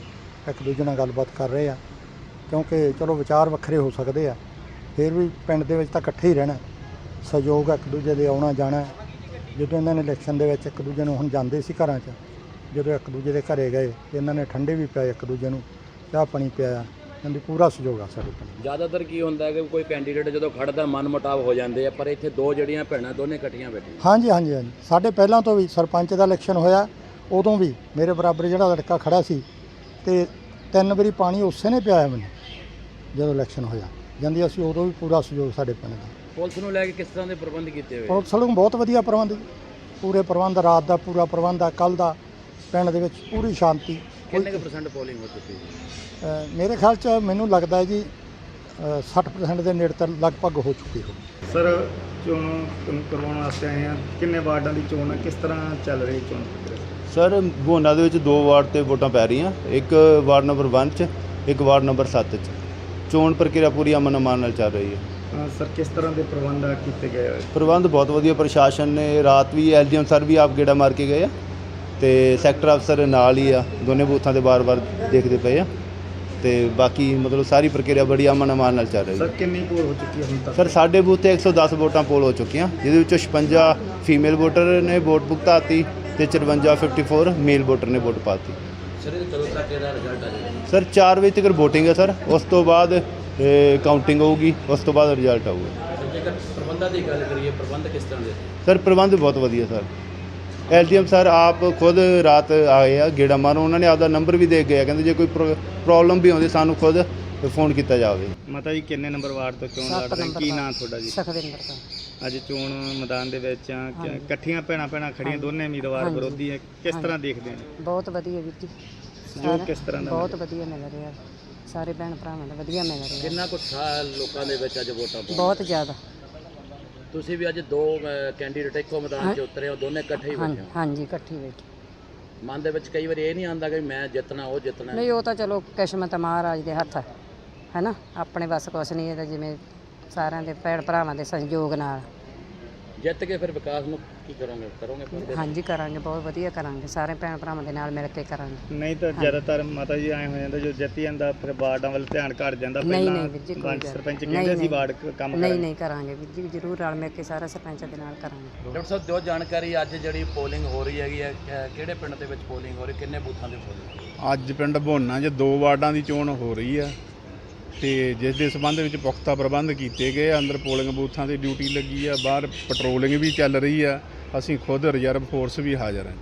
ਇੱਕ ਦੂਜੇ ਨਾਲ ਗੱਲਬਾਤ ਕਰ ਰਹੇ ਆ। ਕਿਉਂਕਿ ਚਲੋ ਵਿਚਾਰ ਵੱਖਰੇ ਹੋ ਸਕਦੇ ਆ। ਫਿਰ ਵੀ ਪਿੰਡ ਦੇ ਵਿੱਚ ਤਾਂ ਇਕੱਠੇ ਹੀ ਰਹਿਣਾ। ਸਹਿਯੋਗ ਇੱਕ ਦੂਜੇ ਦੇ ਆਉਣਾ ਜਾਣਾ। ਜਦੋਂ ਇਹਨਾਂ ਨੇ ਇਲੈਕਸ਼ਨ ਦੇ ਵਿੱਚ ਇੱਕ ਦੂਜੇ ਨੂੰ ਹੁਣ ਜਾਂਦੇ ਸੀ ਘਰਾਂ 'ਚ ਜਦੋਂ ਇੱਕ ਦੂਜੇ ਦੇ ਘਰੇ ਗਏ ਇਹਨਾਂ ਨੇ ਠੰਡੇ ਵੀ ਪਿਆਏ ਇੱਕ ਦੂਜੇ ਨੂੰ ਚਾਹ ਪਾਣੀ ਪਿਆਇਆ। ਕਹਿੰਦੀ ਪੂਰਾ ਸਹਿਯੋਗ ਆ ਸਾਡੇ ਪਿੰਡ ਜ਼ਿਆਦਾਤਰ ਕੀ ਹੁੰਦਾ ਹੈ ਕਿ ਕੋਈ ਕੈਂਡੀਡੇਟ ਜਦੋਂ ਖੜਦਾ ਮਨ ਮੁਟਾਵ ਹੋ ਜਾਂਦੇ ਆ ਪਰ ਇੱਥੇ ਦੋ ਜਿਹੜੀਆਂ ਭੈਣਾਂ ਦੋਨੇ ਇਕੱਠੀਆਂ ਬੈਠੀਆਂ। ਹਾਂਜੀ ਹਾਂਜੀ ਹਾਂਜੀ। ਸਾਡੇ ਪਹਿਲਾਂ ਤੋਂ ਵੀ ਸਰਪੰਚ ਦਾ ਇਲੈਕਸ਼ਨ ਹੋਇਆ ਉਦੋਂ ਵੀ ਮੇਰੇ ਬਰਾਬਰ ਜਿਹੜਾ ਲੜਕਾ ਖੜਾ ਸੀ ਤੇ ਤਿੰਨ ਵਾਰੀ ਪਾਣੀ ਉਸੇ ਨੇ ਪਿਆਇਆ ਮੈਨੂੰ। ਜਦੋਂ ਇਲੈਕਸ਼ਨ ਹੋਇਆ। ਜਾਂਦੀ ਅਸੀਂ ਉਦੋਂ ਵੀ ਪੂਰਾ ਸਹਿਯੋਗ ਸਾਡੇ ਪਿੰਡ ਦਾ। ਪੁਲਿਸ ਨੂੰ ਲੈ ਕੇ ਕਿਸ ਤਰ੍ਹਾਂ ਦੇ ਪ੍ਰਬੰਧ ਕੀਤੇ ਹੋਏ? ਪੁਲਿਸ ਵੱਲੋਂ ਬਹੁਤ ਵਧੀਆ ਪ੍ਰਬੰਧ ਜੀ। ਪੂਰੇ ਪ੍ਰਬੰਧ ਰਾਤ ਦਾ ਪੂਰਾ ਪ੍ਰਬੰਧ ਆ ਕੱਲ ਦਾ ਪਿੰਡ ਦੇ ਵਿੱਚ ਪੂਰੀ ਸ਼ਾਂਤੀ। ਕਿੰਨੇ ਕੁ ਪਰਸੈਂਟ ਪੋਲਿੰਗ ਹੋ ਚੁੱਕੀ ਹੈ? ਅ, ਮੇਰੇ ਖਿਆਲ ਚ ਮੈਨੂੰ ਲੱਗਦਾ ਹੈ ਜੀ ਅ, 60% ਦੇ ਨੇੜੇ ਤੱਕ ਲਗਭਗ ਹੋ ਚੁੱਕੀ ਹੋ ਸਰ ਚੋਣ ਕਰਵਾਉਣ ਵਾਸਤੇ ਆਏ ਆ ਕਿੰਨੇ ਵਾਰਡਾਂ ਦੀ ਚੋਣ ਹੈ ਕਿਸ ਤਰ੍ਹਾਂ ਚੱਲ ਰਹੀ ਚੋਣ ਪ੍ਰਕਿਰਿਆ? ਸਰ ਗੋਨਾ ਦੇ ਵਿੱਚ ਦੋ ਵਾਰਡ ਤੇ ਵੋਟਾਂ ਪੈ ਰਹੀਆਂ। ਇੱਕ ਵਾਰਡ ਨੰਬਰ 1 ਚ ਇੱਕ ਵਾਰਡ ਨੰਬਰ 7 ਚ। ਚੋਣ ਪ੍ਰਕਿਰਿਆ ਪੂਰੀ ਅਮਨ ਅਮਾਨ ਨਾਲ ਚੱਲ ਰਹੀ ਹੈ। ਸਰ ਕਿਸ ਤਰ੍ਹਾਂ ਦੇ ਪ੍ਰਬੰਧ ਆ ਕੀਤੇ ਗਏ ਹੋਏ? ਪ੍ਰਬੰਧ ਬਹੁਤ ਵਧੀਆ ਪ੍ਰਸ਼ਾਸਨ ਨੇ ਰਾਤ ਵੀ ਐਲਡੀਐਮ ਸਰ ਵੀ ਆਪ ਗੇੜਾ ਮਾਰ ਕੇ ਗਏ ਆ ਤੇ ਸੈਕਟਰ ਅਫਸਰ ਨਾਲ ਹੀ ਆ ਦੋਨੇ ਬੂਥਾਂ ਤੇ ਬਾਰ-ਬਾਰ ਦੇਖਦੇ ਪਏ ਆ ਤੇ ਬਾਕੀ ਮਤਲਬ ਸਾਰੀ ਪ੍ਰਕਿਰਿਆ ਬੜੀ ਅਮਨ ਅਮਾਨ ਨਾਲ ਚੱਲ ਰਹੀ ਸਰ ਹੈ ਕਿੰਨੀ ਪੋਲ ਹੋ ਚੁੱਕੀ ਹੈ ਹੁਣ ਤੱਕ? ਸਰ ਸਾਡੇ ਬੂਥ ਤੇ 110 ਵੋਟਾਂ ਪੋਲ ਹੋ ਚੁੱਕੀਆਂ ਜਿਹਦੇ ਵਿੱਚੋਂ 56 ਫੀਮੇਲ ਵੋਟਰ ਨੇ ਵੋਟ ਭੁਗਤਾਤੀ ਤੇ 54 54 ਮੇਲ ਵੋਟਰ ਨੇ ਵੋਟ ਪਾਤੀ। ਸਰ ਇਹ ਕਦੋਂ ਤੱਕ ਇਹਦਾ ਰਿਜ਼ਲਟ ਆ ਜਾਏਗਾ? ਸਰ 4 ਵਜੇ ਤੱਕ VOTING ਹੈ ਸਰ। ਉਸ ਤੋਂ ਬਾਅਦ ਕਾਊਂਟਿੰਗ ਹੋਊਗੀ। ਉਸ ਤੋਂ ਬਾਅਦ ਰਿਜ਼ਲਟ ਆਊਗਾ। ਸਰ ਜੇਕਰ ਪ੍ਰਬੰਧਾਂ ਦੀ ਗੱਲ ਕਰੀਏ ਪ੍ਰਬੰਧ ਕਿਸ ਤਰ੍ਹਾਂ ਦੇ? ਸਰ ਪ੍ਰਬੰਧ ਬਹੁਤ ਵਧੀਆ ਸਰ। ਐਲਡੀਐਮ ਸਰ ਆਪ ਖੁਦ ਰਾਤ ਆਏ ਆ ਗੇੜਾ ਮਾਰੋ ਉਹਨਾਂ ਨੇ ਆਪਦਾ ਨੰਬਰ ਵੀ ਦੇ ਗਏ ਆ। ਕਹਿੰਦੇ ਜੇ ਕੋਈ ਪ੍ਰੋਬਲਮ ਵੀ ਆਉਂਦੀ ਸਾਨੂੰ ਖੁਦ ਫੋਨ ਕੀਤਾ ਜਾਵੇ। ਮਾਤਾ ਜੀ ਕਿੰਨੇ ਨੰਬਰ ਵਾਰਡ ਤੋਂ ਚੋਣ ਲੜ ਰਹੇ ਕੀ ਨਾਂ ਤੁਹਾਡਾ ਜੀ? ਸਖਵਿੰਦਰ ਕੌਰ। ਅੱਜ ਚੋਣ ਮੈਦਾਨ ਦੇ ਵਿੱਚ ਆ। ਕਿ- ਇਕੱਠੀਆਂ ਭੈਣਾਂ ਭੈਣਾਂ ਖੜੀਆਂ ਦੋਨੇ ਉਮੀਦਵਾਰ ਵਿਰੋਧੀ ਹੈ ਕਿਸ ਤਰ੍ਹਾਂ ਦੇਖਦੇ ਨੇ ਬਹੁਤ ਵਧੀਆ ਵੀਰ ਜੀ। ਸਹਿਯੋਗ ਕਿਸ ਤਰ੍ਹਾਂ ਦਾ ਬਹੁਤ ਵਧੀਆ ਮਿਲ ਰਿਹਾ। ਸਾਰੇ ਭੈਣ ਭਰਾਵਾਂ ਦਾ ਵਧੀਆ ਮਿਲ ਰਿਹਾ। ਕਿੰਨਾ ਕੁ ਉਤਸ਼ਾਹ ਲੋਕਾਂ ਦੇ ਵਿੱਚ ਅੱਜ ਵੋਟਾਂ ਪਾਉਣ ਬਹੁਤ ਜ਼ਿਆਦਾ। ਤੁਸੀਂ ਵੀ ਅੱਜ ਦੋ ਕੈਂਡੀਡੇਟ ਇੱਕੋ ਮੈਦਾਨ 'ਚ ਉਤਰੇ ਹੋ ਦੋਨੇ ਇਕੱਠੇ ਹੀ ਹਾਂ ਬੈਠੇ ਹੋ? ਹਾਂਜੀ ਇਕੱਠੀ ਬੈਠੀ। ਮਨ ਦੇ ਵਿੱਚ ਕਈ ਵਾਰੀ ਇਹ ਨਹੀਂ ਆਉਂਦਾ ਕਿ ਮੈਂ ਜਿੱਤਣਾ ਉਹ ਜਿੱਤਣਾ। ਨਹੀਂ ਉਹ ਤਾਂ ਚਲੋ ਕਿਸਮਤ ਮਹਾਰਾਜ ਦੇ ਹੱਥ ਹੈ ਹੈਨਾ? ਆਪਣੇ ਬਸ ਕੁਛ ਨਹੀਂ ਇਹ ਤਾਂ ਜਿਵੇਂ ਸਾਰਿਆਂ ਦੇ ਭੈਣ ਭਰਾਵਾਂ ਦੇ ਸਹਿਯੋਗ ਨਾਲ। ਜਿੱਤ ਕੇ ਫਿਰ ਵਿਕਾਸ ਨੂੰ ਕੀ ਕਰੋਗੇ? ਕਰੋਗੇ ਪਰਦੇ ਹਾਂਜੀ ਕਰਾਂਗੇ ਬਹੁਤ ਵਧੀਆ ਕਰਾਂਗੇ। ਸਾਰੇ ਭੈਣ ਭਰਾਵਾਂ ਦੇ ਨਾਲ ਮਿਲ ਕੇ ਕਰਾਂਗੇ। ਨਹੀਂ ਤਾਂ ਜ਼ਿਆਦਾਤਰ ਮਾਤਾ ਜੀ ਐ ਹੋ ਜਾਂਦਾ ਜੋ ਜਿੱਤ ਜਾਂਦਾ ਫਿਰ ਵਾਰਡਾਂ ਵੱਲ ਧਿਆਨ ਘਟ ਜਾਂਦਾ। ਨਹੀਂ, ਨਹੀਂ ਵੀਰ ਜੀ, ਕੋਈ ਗੱਲ ਸਰਪੰਚ ਨਹੀਂ, ਕਹਿੰਦੇ ਸੀ ਨਹੀਂ। ਵਾਰਡ ਕ- ਕੰਮ ਨਹੀਂ ਨਹੀਂ ਕਰਾਂਗੇ ਵੀਰ ਜੀ ਜ਼ਰੂਰ ਰਲ ਮਿਲ ਕੇ ਸਾਰੇ ਸਰਪੰਚਾਂ ਦੇ ਨਾਲ ਕਰਾਂਗੇ। ਡਾਕਟਰ ਸਾਹਿਬ ਦਿਓ ਜਾਣਕਾਰੀ ਅੱਜ ਜਿਹੜੀ ਪੋਲਿੰਗ ਹੋ ਰਹੀ ਹੈਗੀ ਹੈ ਕਿ- ਕਿਹੜੇ ਪਿੰਡ ਦੇ ਵਿੱਚ ਪੋਲਿੰਗ ਹੋ ਰਹੀ ਕਿੰਨੇ ਬੂਥਾਂ ਦੇ ਪੋਲਿੰਗ? ਅੱਜ ਪਿੰਡ ਭੋਨਾ 'ਚ ਦੋ ਵਾਰਡਾਂ ਦੀ ਚੋਣ ਹੋ ਰਹੀ ਆ ਤੇ ਜਿਸ ਦੇ ਸਬੰਧ ਵਿੱਚ ਪੁਖਤਾ ਪ੍ਰਬੰਧ ਕੀਤੇ ਗਏ ਆ ਅੰਦਰ ਪੋਲਿੰਗ ਬੂਥਾਂ ਤੇ ਡਿਊਟੀ ਲੱਗੀ ਆ ਬਾਹਰ ਪੈਟਰੋਲਿੰਗ ਵੀ ਚੱਲ ਰਹੀ ਆ। ਅਸੀਂ ਖੁਦ ਰਿਜ਼ਰਵ ਫੋਰਸ ਵੀ ਹਾਜ਼ਰ ਹਾਂ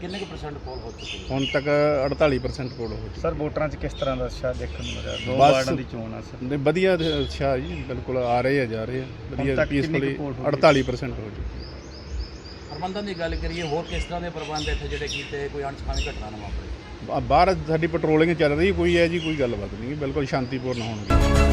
ਕਿੰਨੇ ਕੁ ਪਰਸੈਂਟ ਪੋਲ ਹੋ ਚੁੱਕੀ ਹੈ ਹੁਣ ਤੱਕ 48% ਪੋਲ ਹੋ ਚੁੱਕੀ ਸਰ ਵੋਟਰਾਂ 'ਚ ਕਿਸ ਤਰ੍ਹਾਂ ਦਾ ਉਤਸ਼ਾਹ ਦੇਖਣ ਨੂੰ ਮਿਲ ਰਿਹਾ ਦੋ ਵਾਰਡਾਂ ਦੀ ਚੋਣ ਆ ਸਰ। ਨੇ ਵਧੀਆ ਅੱਛਾ ਜੀ ਬਿਲਕੁਲ ਆ ਰਹੇ ਆ ਜਾ ਰਹੇ ਆ। ਵਧੀਆ ਪੀਸਫੁਲੀ poll ਹੋ ਗਈ? 48% ਹੋ ਚੁੱਕੀ ਪ੍ਰਬੰਧਨ ਦੀ ਗੱਲ ਕਰੀਏ ਹੋਰ ਕਿਸ ਤਰ੍ਹਾਂ ਦੇ ਪ੍ਰਬੰਧ ਇੱਥੇ ਜਿਹੜੇ ਕੀਤੇ ਕੋਈ ਅਣਸਖਾਵੀ ਘਟਨਾ ਨਾ ਵਾਪਰੇ? ਬਾਹਰ ਸਾਡੀ ਪੈਟਰੋਲਿੰਗ ਚੱਲ ਰਹੀ, ਕੋਈ ਹੈ ਜੀ ਕੋਈ ਗੱਲਬਾਤ ਨਹੀਂ, ਬਿਲਕੁਲ ਸ਼ਾਂਤੀਪੂਰਨ ਹੋਣਗੇ।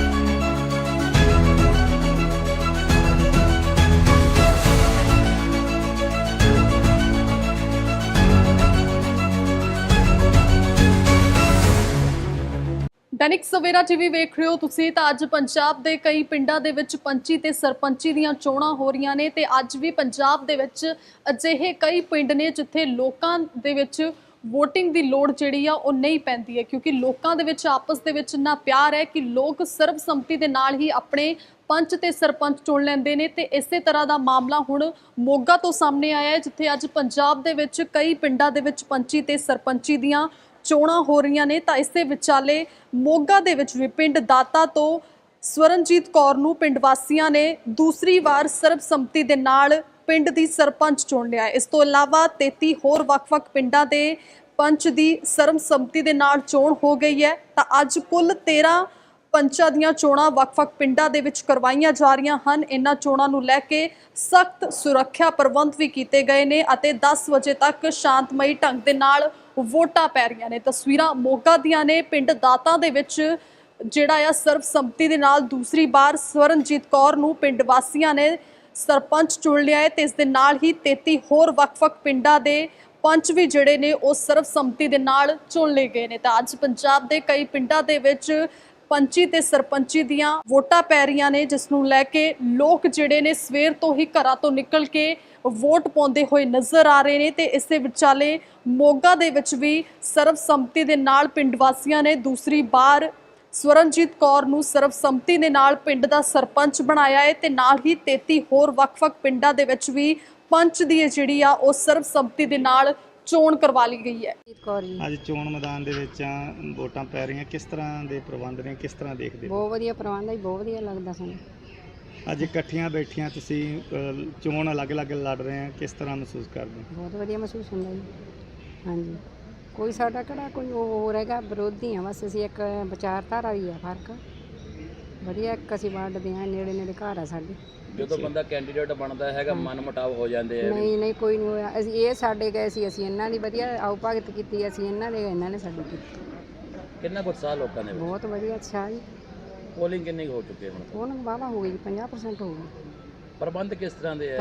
ਦੈਨਿਕ ਸਵੇਰਾ ਟੀਵੀ ਵੇਖ ਰਹੇ ਹੋ ਤੁਸੀਂ ਤਾਂ ਅੱਜ ਪੰਜਾਬ ਦੇ ਕਈ ਪਿੰਡਾਂ ਦੇ ਵਿੱਚ ਪੰਚੀ ਤੇ ਸਰਪੰਚੀ ਦੀਆਂ ਚੋਣਾਂ ਹੋ ਰਹੀਆਂ ਨੇ ਤੇ ਅੱਜ ਵੀ ਪੰਜਾਬ ਦੇ ਵਿੱਚ ਅਜਿਹੇ ਕਈ ਪਿੰਡ ਨੇ ਜਿੱਥੇ ਲੋਕਾਂ ਦੇ ਵਿੱਚ VOTING ਦੀ ਲੋੜ ਜਿਹੜੀ ਆ, ਉਹ ਨਹੀਂ ਪੈਂਦੀ ਹੈ, ਕਿਉਂਕਿ ਲੋਕਾਂ ਦੇ ਵਿੱਚ, ਆਪਸ ਦੇ ਵਿੱਚ ਇੰਨਾ ਪਿਆਰ ਹੈ ਕਿ ਲੋਕ ਸਰਬਸੰਮਤੀ ਦੇ ਨਾਲ ਹੀ ਆਪਣੇ ਪੰਚ ਤੇ ਸਰਪੰਚ ਚੁਣ ਲੈਂਦੇ ਨੇ ਤੇ ਇਸੇ ਤਰ੍ਹਾਂ ਦਾ ਮਾਮਲਾ ਹੁਣ ਮੋਗਾ ਤੋਂ ਸਾਹਮਣੇ ਆਇਆ ਹੈ, ਜਿੱਥੇ ਅੱਜ ਪੰਜਾਬ ਦੇ ਵਿੱਚ ਕਈ ਪਿੰਡਾਂ ਦੇ ਵਿੱਚ ਪੰਚੀ ਤੇ ਸਰਪੰਚੀ ਦੀਆਂ ਚੋਣਾਂ ਹੋ ਰਹੀਆਂ ਨੇ। ਤਾਂ ਇਸੇ ਵਿਚਾਲੇ ਮੋਗਾ ਦੇ ਵਿੱਚ ਵੀ ਪਿੰਡ ਦਾਤਾ ਤੋਂ ਸਵਰਨਜੀਤ ਕੌਰ ਨੂੰ ਪਿੰਡ ਵਾਸੀਆਂ ਨੇ ਦੂਸਰੀ ਵਾਰ ਸਰਬਸੰਮਤੀ ਦੇ ਨਾਲ ਪਿੰਡ ਦੀ ਸਰਪੰਚ ਚੁਣ ਲਿਆ ਇਸ ਤੋਂ ਇਲਾਵਾ 33 ਹੋਰ ਵੱਖ-ਵੱਖ ਪਿੰਡਾਂ ਦੇ ਪੰਚ ਦੀ ਸਰਬਸੰਮਤੀ ਦੇ ਨਾਲ ਚੋਣ ਹੋ ਗਈ ਹੈ। ਤਾਂ ਅੱਜ ਕੁੱਲ 13 ਪੰਚਾਂ ਦੀਆਂ ਚੋਣਾਂ ਵੱਖ-ਵੱਖ ਪਿੰਡਾਂ ਦੇ ਵਿੱਚ ਕਰਵਾਈਆਂ ਜਾ ਰਹੀਆਂ ਹਨ। ਇਹਨਾਂ ਚੋਣਾਂ ਨੂੰ ਲੈ ਕੇ ਸਖਤ ਸੁਰੱਖਿਆ ਪ੍ਰਬੰਧ ਵੀ ਕੀਤੇ ਗਏ ਨੇ ਅਤੇ 10 ਵਜੇ ਤੱਕ ਸ਼ਾਂਤਮਈ ਢੰਗ ਦੇ ਨਾਲ ਵੋਟਾਂ ਪੈ ਰਹੀਆਂ ਨੇ। ਤਸਵੀਰਾਂ ਮੋਗਾ ਦੀਆਂ ਨੇ। ਪਿੰਡ ਦਾਤਾ ਦੇ ਵਿੱਚ ਜਿਹੜਾ ਆ ਸਰਬਸੰਮਤੀ ਦੇ ਨਾਲ ਦੂਸਰੀ ਵਾਰ ਸਵਰਨਜੀਤ ਕੌਰ ਨੂੰ ਪਿੰਡ ਵਾਸੀਆਂ ਨੇ ਸਰਪੰਚ ਚੁਣ ਲਿਆ ਹੈ ਤੇ ਇਸ ਦੇ ਨਾਲ ਹੀ 33 ਹੋਰ ਵੱਖ-ਵੱਖ ਪਿੰਡਾਂ ਦੇ ਪੰਚ ਵੀ ਜਿਹੜੇ ਨੇ ਉਹ ਸਰਬਸੰਮਤੀ ਦੇ ਨਾਲ ਚੁਣ ਲਏ ਗਏ ਨੇ। ਤਾਂ ਅੱਜ ਪੰਜਾਬ ਦੇ ਕਈ ਪਿੰਡਾਂ ਦੇ ਵਿੱਚ ਪੰਚੀ ਤੇ ਸਰਪੰਚੀ ਦੀਆਂ ਵੋਟਾਂ ਪੈ ਰਹੀਆਂ ਨੇ, ਜਿਸ ਨੂੰ ਲੈ ਕੇ ਲੋਕ ਜਿਹੜੇ ਨੇ ਸਵੇਰ ਤੋਂ ਹੀ ਘਰਾਂ ਤੋਂ ਨਿਕਲ ਕੇ ਵੋਟ ਪਾਉਂਦੇ ਹੋਏ ਨਜ਼ਰ ਆ ਰਹੇ ਨੇ ਤੇ ਇਸੇ ਵਿਚਾਲੇ ਮੋਗਾ ਦੇ ਵਿੱਚ ਵੀ ਸਰਬਸੰਮਤੀ ਦੇ ਨਾਲ ਪਿੰਡ ਵਾਸੀਆਂ ਨੇ ਦੂਸਰੀ ਵਾਰ ਸਵਰਨਜੀਤ ਕੌਰ ਨੂੰ ਸਰਬਸੰਮਤੀ ਦੇ ਨਾਲ ਪਿੰਡ ਦਾ ਸਰਪੰਚ ਬਣਾਇਆ ਹੈ ਤੇ ਨਾਲ ਹੀ 33 ਹੋਰ ਵੱਖ-ਵੱਖ ਪਿੰਡਾਂ ਦੇ ਵਿੱਚ ਵੀ ਪੰਚ ਦੀ ਜਿਹੜੀ ਆ ਉਹ ਸਰਬਸੰਮਤੀ ਦੇ ਨਾਲ ਚੋਣ ਕਰਵਾ ਲਈ ਗਈ ਹੈ। ਜੀਤ ਕੌਰ ਜੀ। ਅੱਜ ਚੋਣ ਮੈਦਾਨ ਦੇ ਵਿੱਚ ਆ ਵੋਟਾਂ ਪੈ ਰਹੀਆਂ। ਕਿਸ ਤਰ੍ਹਾਂ ਦੇ ਪ੍ਰਬੰਧ ਨੇ? ਕਿਸ ਤਰ੍ਹਾਂ ਦੇਖਦੇ ਹੋ? ਬਹੁਤ ਵਧੀਆ ਪ੍ਰਬੰਧ ਹੈ ਜੀ, ਬਹੁਤ ਵਧੀਆ ਲੱਗਦਾ ਸਾਨੂੰ। ਅੱਜ ਇਕੱਠੀਆਂ ਬੈਠੀਆਂ ਤੁਸੀਂ ਅ, ਚੋਣ ਅਲੱਗ-ਅਲੱਗ ਲੜ ਰਹੇ ਆ। ਕਿਸ ਤਰ੍ਹਾਂ ਮਹਿਸੂਸ ਕਰਦੇ ਹੋ? ਬਹੁਤ ਵਧੀਆ ਮਹਿਸੂਸ ਹੁੰਦਾ ਜੀ। ਹਾਂਜੀ। ਕੋਈ ਸਾਡਾ ਕਿਹੜਾ ਕੋਈ ਉਹ ਹੋਰ ਹੈਗਾ ਵਿਰੋਧੀ ਆ ਬਸ ਅਸੀਂ ਇੱਕ ਵਿਚਾਰਧਾਰਾ ਹੀ ਆ ਫ਼ਰਕ। ਵਧੀਆ ਇੱਕ ਅਸੀਂ ਵੰਡਦੇ ਆ ਨੇੜੇ ਨੇੜੇ ਘਰ ਆ ਸਾਡੇ। ਜਦੋਂ ਬੰਦਾ ਕੈਂਡੀਡੇਟ ਬਣਦਾ ਹੈਗਾ ਮਨ ਮੁਟਾਵ ਹੋ ਜਾਂਦੇ ਆ ਨਹੀਂ ਨਹੀਂ ਕੋਈ ਨਹੀਂ ਹੋਇਆ। ਅਸੀਂ ਇਹ ਸਾਡੇ ਗਏ ਸੀ ਅਸੀਂ ਇਹਨਾਂ ਦੀ ਵਧੀਆ ਆਉ ਭਗਤ ਕੀਤੀ ਅਸੀਂ ਇਹਨਾਂ ਦੇ ਇਹਨਾਂ ਨੇ ਸਾਡੀ ਕੀਤੀ। ਕਿੰਨਾ ਕੁ ਉਤਸ਼ਾਹ ਲੋਕਾਂ ਦੇ ਵਿੱਚ? ਬਹੁਤ ਵਧੀਆ ਅੱਛਾ ਜੀ। ਪੋਲਿੰਗ ਕਿੰਨੀ ਕੁ ਹੋ ਚੁੱਕੀ ਹੈ ਹੁਣ? ਉਹਨਾਂ ਨੂੰ ਵਾਹਵਾ ਹੋ ਗਈ 50% ਹੋ ਗਈ। ਪ੍ਰਬੰਧ ਕਿਸ ਤਰ੍ਹਾਂ ਦੇ ਹੈ